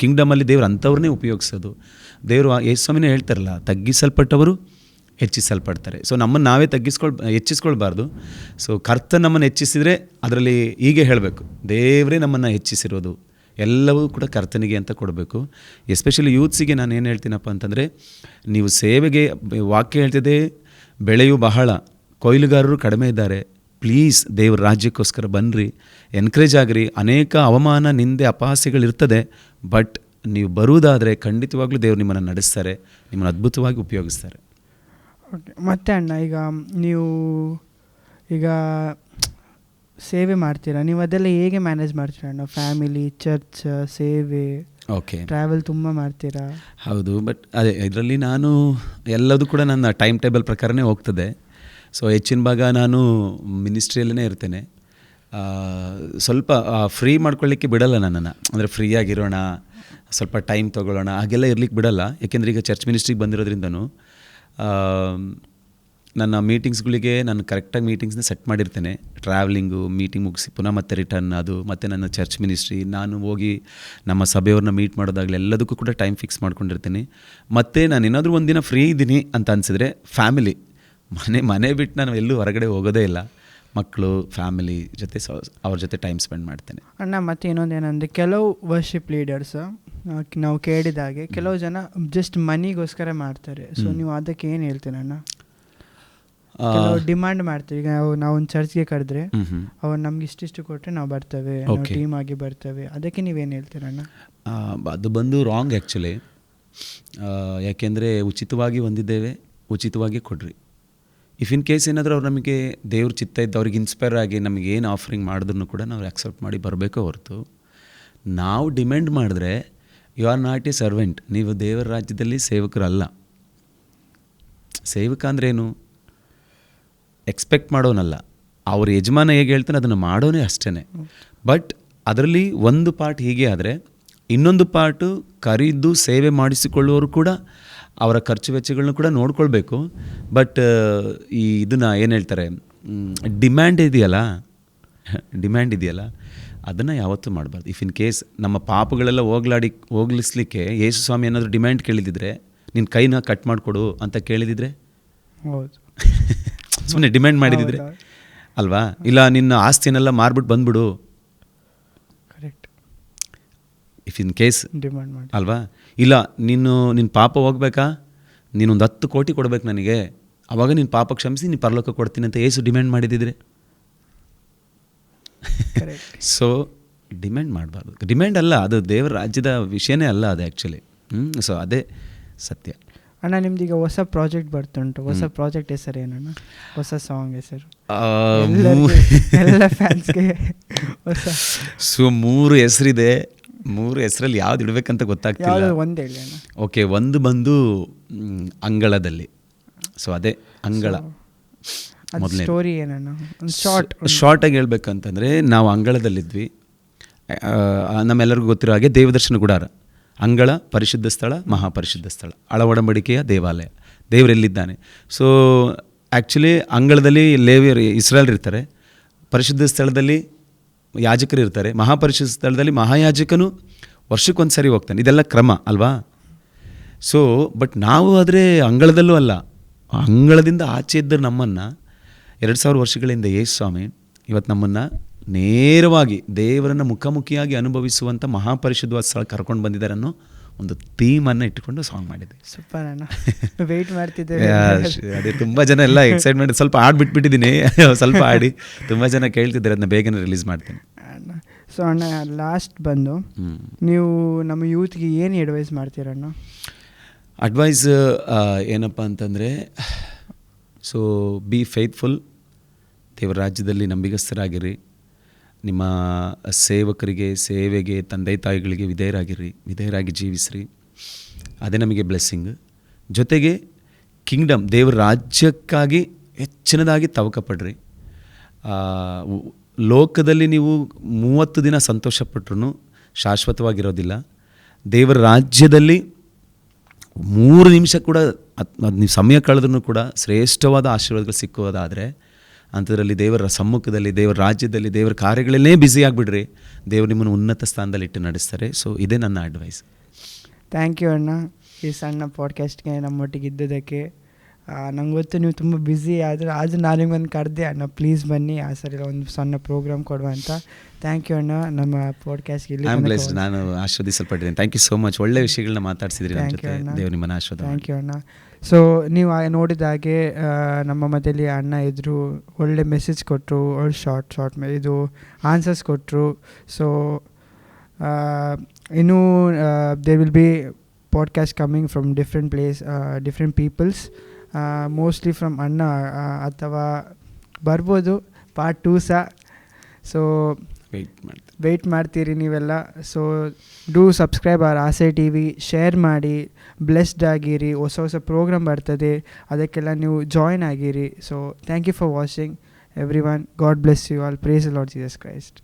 ಕಿಂಗ್ಡಮಲ್ಲಿ ದೇವ್ರು ಅಂಥವ್ರನ್ನೇ ಉಪಯೋಗಿಸೋದು. ದೇವರು ಯೇಸ್ವಾಮಿನೇ ಹೇಳ್ತಾರಲ್ಲ, ತಗ್ಗಿಸಲ್ಪಟ್ಟವರು ಹೆಚ್ಚಿಸಲ್ಪಡ್ತಾರೆ. ಸೊ ನಮ್ಮನ್ನು ನಾವೇ ತಗ್ಗಿಸ್ಕೊಳ್, ಹೆಚ್ಚಿಸ್ಕೊಳ್ಬಾರ್ದು. ಸೊ ಕರ್ತ ನಮ್ಮನ್ನು ಹೆಚ್ಚಿಸಿದರೆ ಅದರಲ್ಲಿ ಹೀಗೆ ಹೇಳಬೇಕು. ದೇವರೇ ನಮ್ಮನ್ನು ಹೆಚ್ಚಿಸಿರೋದು. ಎಲ್ಲವೂ ಕೂಡ ಕರ್ತನಿಗೆ ಅಂತ ಕೊಡಬೇಕು. ಎಸ್ಪೆಷಲಿ ಯೂತ್ಸಿಗೆ ನಾನು ಏನು ಹೇಳ್ತೀನಪ್ಪ ಅಂತಂದರೆ, ನೀವು ಸೇವೆಗೆ ವಾಕ್ಯ ಹೇಳ್ತಿದೆ ಬೆಳೆಯು ಬಹಳ. ಕೊಯ್ಲುಗಾರರು ಕಡಿಮೆ ಇದ್ದಾರೆ. ಪ್ಲೀಸ್ ದೇವ್ರ ರಾಜ್ಯಕ್ಕೋಸ್ಕರ ಬನ್ನಿರಿ ಎನ್ಕರೇಜ್ ಆಗಿರಿ. ಅನೇಕ ಅವಮಾನ, ನಿಂದೆ, ಅಪಹಾಸ್ಯಗಳಿರ್ತದೆ. ಬಟ್ ನೀವು ಬರುವುದಾದರೆ ಖಂಡಿತವಾಗ್ಲೂ ದೇವ್ರು ನಿಮ್ಮನ್ನು ನಡೆಸ್ತಾರೆ. ನಿಮ್ಮನ್ನು ಅದ್ಭುತವಾಗಿ ಉಪಯೋಗಿಸ್ತಾರೆ. ಓಕೆ ಮತ್ತೆ ಅಣ್ಣ ಈಗ ನೀವು ಈಗ ಸೇವೆ ಮಾಡ್ತೀರಾ? ನೀವು ಅದೆಲ್ಲ ಹೇಗೆ ಮ್ಯಾನೇಜ್ ಮಾಡ್ತೀರಾ ಅಣ್ಣ? ಫ್ಯಾಮಿಲಿ ಚರ್ಚ್ ಸೇವೆ ಓಕೆ ಟ್ರಾವೆಲ್ ತುಂಬ ಮಾಡ್ತೀರಾ? ಹೌದು ಬಟ್ ಅದೇ ಇದರಲ್ಲಿ ನಾನು ಎಲ್ಲದೂ ಕೂಡ ನನ್ನ ಟೈಮ್ ಟೇಬಲ್ ಪ್ರಕಾರನೇ ಹೋಗ್ತದೆ. ಸೊ ಹೆಚ್ಚಿನ ಭಾಗ ನಾನು ಮಿನಿಸ್ಟ್ರಿಯಲ್ಲೇ ಇರ್ತೇನೆ. ಸ್ವಲ್ಪ ಫ್ರೀ ಮಾಡ್ಕೊಳ್ಳಿಕ್ಕೆ ಬಿಡಲ್ಲ ನನ್ನನ್ನು. ಅಂದರೆ ಫ್ರೀಯಾಗಿರೋಣ ಸ್ವಲ್ಪ ಟೈಮ್ ತೊಗೊಳ್ಳೋಣ ಹಾಗೆಲ್ಲ ಇರ್ಲಿಕ್ಕೆ ಬಿಡಲ್ಲ. ಯಾಕೆಂದರೆ ಈಗ ಚರ್ಚ್ ಮಿನಿಸ್ಟ್ರಿಗೆ ಬಂದಿರೋದ್ರಿಂದನೂ ನನ್ನ ಮೀಟಿಂಗ್ಸ್ಗಳಿಗೆ ನಾನು ಕರೆಕ್ಟಾಗಿ ಮೀಟಿಂಗ್ಸ್ನ ಸೆಟ್ ಮಾಡಿರ್ತೇನೆ. ಟ್ರಾವೆಲಿಂಗು ಮೀಟಿಂಗ್ ಮುಗಿಸಿ ಪುನಃ ಮತ್ತೆ ರಿಟರ್ನ್ ಅದು, ಮತ್ತು ನನ್ನ ಚರ್ಚ್ ಮಿನಿಸ್ಟ್ರಿ ನಾನು ಹೋಗಿ ನಮ್ಮ ಸಭೆಯವ್ರನ್ನ ಮೀಟ್ ಮಾಡೋದಾಗಲಿ ಎಲ್ಲದಕ್ಕೂ ಕೂಡ ಟೈಮ್ ಫಿಕ್ಸ್ ಮಾಡ್ಕೊಂಡಿರ್ತೀನಿ. ಮತ್ತು ನಾನು ಏನಾದರೂ ಒಂದಿನ ಫ್ರೀ ಇದ್ದೀನಿ ಅಂತ ಅನಿಸಿದ್ರೆ ಫ್ಯಾಮಿಲಿ ಮನೆ ಮನೆ ಬಿಟ್ಟು ನಾನು ಎಲ್ಲೂ ಹೊರಗಡೆ ಹೋಗೋದೇ ಇಲ್ಲ. ಮಕ್ಕಳು ಫ್ಯಾಮಿಲಿ ಜೊತೆ ಸ, ಅವ್ರ ಜೊತೆ ಟೈಮ್ ಸ್ಪೆಂಡ್ ಮಾಡ್ತೇನೆ. ಅಣ್ಣ ಮತ್ತೆ ಇನ್ನೊಂದು ಏನಂದರೆ ಕೆಲವು ವರ್ಷಿಪ್ ಲೀಡರ್ಸ್ ನಾವು ಕೇಳಿದಾಗೆ ಕೆಲವು ಜನ ಜಸ್ಟ್ ಮನಿಗೋಸ್ಕರ ಮಾಡ್ತಾರೆ. ಸೊ ನೀವು ಅದಕ್ಕೆ ಏನು ಹೇಳ್ತೀರಣ್ಣ ಡಿಮಾಂಡ್ ಮಾಡ್ತೀವಿ. ಈಗ ನಾವು ನಾವು ಒಂದು ಚರ್ಚ್ಗೆ ಕರೆದ್ರೆ. ಅವ್ರು ನಮ್ಗೆ ಇಷ್ಟಿಷ್ಟು ಕೊಟ್ಟರೆ ನಾವು ಬರ್ತೇವೆ. ಟೀಮ್ ಆಗಿ ಬರ್ತೇವೆ. ಅದಕ್ಕೆ ನೀವೇನು ಹೇಳ್ತೀರಣ್ಣ ಅದು ಬಂದು ರಾಂಗ್ ಆ್ಯಕ್ಚುಲಿ ಯಾಕೆಂದರೆ ಉಚಿತವಾಗಿ ಹೊಂದಿದ್ದೇವೆ. ಉಚಿತವಾಗಿ ಕೊಡ್ರಿ. ಇಫ್ ಇನ್ ಕೇಸ್ ಏನಾದರೂ ಅವ್ರು ನಮಗೆ ದೇವ್ರ ಚಿತ್ತ ಇದ್ದು ಅವ್ರಿಗೆ ಇನ್ಸ್ಪೈರ್ ಆಗಿ ನಮಗೆ ಏನು ಆಫರಿಂಗ್ ಮಾಡಿದ್ರು ಕೂಡ ನಾವು ಆಕ್ಸೆಪ್ಟ್ ಮಾಡಿ ಬರಬೇಕೋ ಹೊರತು. ನಾವು ಡಿಮ್ಯಾಂಡ್ ಮಾಡಿದ್ರೆ you are not a servant ನೀವು ದೇವರ ರಾಜ್ಯದಲ್ಲಿ ಸೇವಕರಲ್ಲ. ಸೇವಕ ಅಂದ್ರೇನು ಎಕ್ಸ್ಪೆಕ್ಟ್ ಮಾಡೋನಲ್ಲ. ಅವ್ರ ಯಜಮಾನ ಹೇಗೆ ಹೇಳ್ತಾನೆ, ಅದನ್ನು ಮಾಡೋನೇ ಅಷ್ಟೇ ಬಟ್ ಅದರಲ್ಲಿ ಒಂದು ಪಾರ್ಟ್ ಹೀಗೆ ಆದರೆ, ಇನ್ನೊಂದು ಪಾರ್ಟು ಕರೀದು ಸೇವೆ ಮಾಡಿಸಿಕೊಳ್ಳುವವರು ಕೂಡ, ಅವರ ಖರ್ಚು ವೆಚ್ಚಗಳನ್ನ ಕೂಡ ನೋಡ್ಕೊಳ್ಬೇಕು. ಬಟ್ ಈ ಇದನ್ನು ಏನು ಹೇಳ್ತಾರೆ? ಡಿಮ್ಯಾಂಡ್ ಇದೆಯಲ್ಲ? ಡಿಮ್ಯಾಂಡ್ ಇದೆಯಲ್ಲ? ಅದನ್ನು ಯಾವತ್ತೂ ಮಾಡಬಾರ್ದು. ಇಫ್ ಇನ್ ಕೇಸ್ ನಮ್ಮ ಪಾಪಗಳೆಲ್ಲ ಹೋಗ್ಲಾಡಿ ಹೋಗ್ಲಿಸ್ಲಿಕ್ಕೆ ಯೇಸು ಸ್ವಾಮಿ ಏನಾದರೂ ಡಿಮ್ಯಾಂಡ್ ಕೇಳಿದಿದ್ರೆ ನಿನ್ನ ಕೈನ ಕಟ್ ಮಾಡಿಕೊಡು ಅಂತ ಕೇಳಿದಿದ್ರೆ? ಹೌದು. ಸುಮ್ಮನೆ ಡಿಮ್ಯಾಂಡ್ ಮಾಡಿದಿದ್ರೆ? ಅಲ್ವಾ? ಇಲ್ಲ ನಿನ್ನ ಆಸ್ತಿನೆಲ್ಲ ಮಾರ್ಬಿಟ್ಟು ಬಂದ್ಬಿಡು. Correct if in case demand ಮಾಡಿ. ಅಲ್ವಾ? ಇಲ್ಲ ನೀನು ನಿನ್ನ ಪಾಪ ಹೋಗ್ಬೇಕಾ? ನೀನೊಂದು ಹತ್ತು ಕೋಟಿ ಕೊಡ್ಬೇಕು ನನಗೆ. ಅವಾಗ ನಿನ್ನ ಪಾಪ ಕ್ಷಮಿಸಿ ನೀನು ಪರಲೋಕ ಕೊಡ್ತೀನಿ ಅಂತ ಏಸು ಡಿಮ್ಯಾಂಡ್ ಮಾಡಿದಿದ್ರೆ. ಸೊ ಡಿಮ್ಯಾಂಡ್ ಮಾಡಬಾರ್ದು. ಡಿಮ್ಯಾಂಡ್ ಅಲ್ಲ ಅದು ದೇವರ ರಾಜ್ಯದ ವಿಷಯನೇ ಅಲ್ಲ ಅದು ಆ್ಯಕ್ಚುಲಿ ಹ್ಞೂ ಸೊ ಅದೇ ಸತ್ಯ. ಅಣ್ಣ ನಿಮ್ದು ಈಗ ಹೊಸ ಪ್ರಾಜೆಕ್ಟ್ ಬರ್ತುಂಟು ಹೊಸ ಪ್ರಾಜೆಕ್ಟ್ ಹೆಸರು ಏನಣ್ಣ? ಹೊಸ ಸಾಂಗ್ ಹೆಸರು. ಹೊಸ. ಸೊ ಮೂರು ಹೆಸರಿದೆ. ಮೂರು ಹೆಸರಲ್ಲಿ ಯಾವ್ದು ಇಡಬೇಕಂತ ಗೊತ್ತಾಗ್ತಿಲ್ಲ. ಒಂದು ಹೇಳಿ ಓಕೆ ಒಂದು ಬಂದು ಅಂಗಳದಲ್ಲಿ. ಸೊ ಅದೇ ಅಂಗಳ. ಸ್ಟೋರಿ ಏನಣ್ಣ ಶಾರ್ಟ್ ಶಾರ್ಟಾಗಿ ಹೇಳ್ಬೇಕಂತಂದ್ರೆ ನಾವು ಅಂಗಳದಲ್ಲಿದ್ವಿ. ನಮ್ಮೆಲ್ಲರಿಗೂ ಗೊತ್ತಿರೋ ಹಾಗೆ ದೇವದರ್ಶನ ಗುಡಾರ. ಅಂಗಳ ಪರಿಶುದ್ಧ ಸ್ಥಳ ಮಹಾಪರಿಶುದ್ಧ ಸ್ಥಳ. ಅಳವಡಂಬಡಿಕೆಯ ದೇವಾಲಯ. ದೇವರೆಲ್ಲಿದ್ದಾನೆ ಸೊ ಆ್ಯಕ್ಚುಲಿ ಅಂಗಳದಲ್ಲಿ ಲೇವಿಯರ್ ಇಸ್ರೇಲ್ ಇರ್ತಾರೆ. ಪರಿಶುದ್ಧ ಸ್ಥಳದಲ್ಲಿ ಯಾಜಕರು ಇರ್ತಾರೆ. ಮಹಾಪರಿಶುದ್ಧ ಸ್ಥಳದಲ್ಲಿ ಮಹಾಯಾಜಕನು ವರ್ಷಕ್ಕೊಂದು ಸರಿ ಹೋಗ್ತಾನೆ. ಇದೆಲ್ಲ ಕ್ರಮ ಅಲ್ವಾ? ಸೊ ಬಟ್ ನಾವು ಆದರೆ ಅಂಗಳದಲ್ಲೂ ಅಲ್ಲ. ಅಂಗಳದಿಂದ ಆಚೆ ಇದ್ದರೆ ನಮ್ಮನ್ನು ಎರಡು ಸಾವಿರ ವರ್ಷಗಳಿಂದ ಯೇಸು ಸ್ವಾಮಿ ಇವತ್ತು ನಮ್ಮನ್ನು ನೇರವಾಗಿ ದೇವರನ್ನು ಮುಖಾಮುಖಿಯಾಗಿ ಅನುಭವಿಸುವಂಥ ಮಹಾಪರಿಶುದ್ಧವಾದ ಸ್ಥಳ ಕರ್ಕೊಂಡು ಬಂದಿದ್ದಾರೆ ಅನ್ನೋ ಒಂದು ಥೀಮನ್ನು ಇಟ್ಟುಕೊಂಡು ಸಾಂಗ್ ಮಾಡಿದ್ದೆ ಸೂಪರ್ ಅಣ್ಣ. ವೆಯ್ಟ್ ಮಾಡ್ತಿದ್ದೆ ಅದೇ ತುಂಬ ಜನ ಎಲ್ಲ ಎಕ್ಸೈಟ್ಮೆಂಟ್ ಸ್ವಲ್ಪ ಆಡ್ಬಿಟ್ಬಿಟ್ಟಿದ್ದೀನಿ ಬಿಟ್ಬಿಟ್ಟಿದ್ದೀನಿ. ಸ್ವಲ್ಪ ಆಡಿ ತುಂಬ ಜನ ಕೇಳ್ತಿದ್ದಾರೆ ಅದನ್ನ ಬೇಗನೆ ರಿಲೀಸ್ ಮಾಡ್ತೀನಿ. ಅಣ್ಣ ಸೊ ಅಣ್ಣ ಲಾಸ್ಟ್ ಬಂದು ನೀವು ನಮ್ಮ ಯೂತ್ಗೆ ಏನು ಅಡ್ವೈಸ್ ಮಾಡ್ತೀರಣ್ಣ? ಅಡ್ವೈಸ್ ಏನಪ್ಪ ಅಂತಂದರೆ ಸೊ ಬಿ ಫೇತ್ಫುಲ್ ದೇವರ ರಾಜ್ಯದಲ್ಲಿ ನಂಬಿಗಸ್ಥರಾಗಿರಿ. ನಿಮ್ಮ ಸೇವಕರಿಗೆ, ಸೇವೆಗೆ, ತಂದೆ ತಾಯಿಗಳಿಗೆ ವಿಧೇಯರಾಗಿರಿ. ವಿಧೇಯರಾಗಿ ಜೀವಿಸ್ರಿ. ಅದೇ ನಮಗೆ ಬ್ಲೆಸ್ಸಿಂಗ್ ಜೊತೆಗೆ ಕಿಂಗ್ಡಮ್ ದೇವರ ರಾಜ್ಯಕ್ಕಾಗಿ ಹೆಚ್ಚಿನದಾಗಿ ತವಕ ಪಡ್ರಿ ಲೋಕದಲ್ಲಿ ನೀವು ಮೂವತ್ತು ದಿನ ಸಂತೋಷಪಟ್ರೂ ಶಾಶ್ವತವಾಗಿರೋದಿಲ್ಲ. ದೇವರ ರಾಜ್ಯದಲ್ಲಿ ಮೂರು ನಿಮಿಷ ಕೂಡ ಅದ್ ನೀವು ಸಮಯ ಕಳೆದ್ರೂ ಕೂಡ ಶ್ರೇಷ್ಠವಾದ ಆಶೀರ್ವಾದಗಳು ಸಿಕ್ಕುವುದಾದರೆ ಅಂಥದ್ರಲ್ಲಿ ದೇವರ ಸಮ್ಮುಖದಲ್ಲಿ, ದೇವರ ರಾಜ್ಯದಲ್ಲಿ, ದೇವರ ಕಾರ್ಯಗಳಲ್ಲೇ ಬ್ಯುಸಿ ಆಗಿಬಿಡ್ರಿ. ದೇವರು ನಿಮ್ಮನ್ನು ಉನ್ನತ ಸ್ಥಾನದಲ್ಲಿ ಇಟ್ಟು ನಡೆಸ್ತಾರೆ. ಸೊ ಇದೇ ನನ್ನ ಅಡ್ವೈಸ್ ಥ್ಯಾಂಕ್ ಯು ಅಣ್ಣ. ಈ ಸಣ್ಣ ಪಾಡ್ಕಾಸ್ಟ್ಗೆ ನಮ್ಮೊಟ್ಟಿಗೆ ಇದ್ದದಕ್ಕೆ ನಂಗೆ ಗೊತ್ತು ನೀವು ತುಂಬ ಬ್ಯುಸಿ ಆದರೆ ಆದರೂ ನಾನು ನಿಮ್ಮನ್ನು ಕರೆದೆ ಅಣ್ಣ ಪ್ಲೀಸ್ ಬನ್ನಿ. ಆ ಸರಿ ಒಂದು ಸಣ್ಣ ಪ್ರೋಗ್ರಾಮ್ ಕೊಡುವ ಅಂತ. ಥ್ಯಾಂಕ್ ಯು ಅಣ್ಣ. ನಮ್ಮ ಪಾಡ್ಕಾಸ್ಟ್ ಇಲ್ಲಿ ನಾನು ಆಶೀರ್ವದಿಸಲ್ಪಟ್ಟಿದ್ದೀನಿ. ಥ್ಯಾಂಕ್ ಯು ಸೋ ಮಚ್ ಒಳ್ಳೆ ವಿಷಯಗಳನ್ನ ಮಾತಾಡ್ಸಿದ್ರಿ ದೇವ್ ನಿಮ್ಮನ್ನು ಆಶೀರ್ವಾದ ಥ್ಯಾಂಕ್ ಯು ಅಣ್ಣ. ಸೊ ನೀವು ನೋಡಿದ ಹಾಗೆ ನಮ್ಮ ಮನೆಯಲ್ಲಿ ಅಣ್ಣ ಇದ್ದರು ಒಳ್ಳೆ ಮೆಸೇಜ್ ಕೊಟ್ಟರು ಒಳ್ಳೆ ಶಾರ್ಟ್ ಶಾರ್ಟ್ ಇದು ಆನ್ಸರ್ಸ್ ಕೊಟ್ಟರು ಸೊ ಇನ್ನೂ they will be podcast coming from different place different peoples mostly from ಅಣ್ಣ ಅಥವಾ ಬರ್ಬೋದು. ಪಾರ್ಟ್ ಟೂ ಸಹ ಸೊ ವೆಯ್ಟ್ ವೆಯ್ಟ್ ಮಾಡ್ತೀರಿ ನೀವೆಲ್ಲ. ಸೊ ಡೂ ಸಬ್ಸ್ಕ್ರೈಬ್ ಆರ್ ಆಸೆ ಟಿ ವಿ ಶೇರ್ ಮಾಡಿ. ಬ್ಲೆಸ್ಡ್ ಆಗಿರಿ. ಹೊಸ ಹೊಸ ಪ್ರೋಗ್ರಾಮ್ ಬರ್ತದೆ. ಅದಕ್ಕೆಲ್ಲ ನೀವು ಜಾಯ್ನ್ ಆಗಿರಿ. So thank you for watching every one God bless you all praise lord Jesus Christ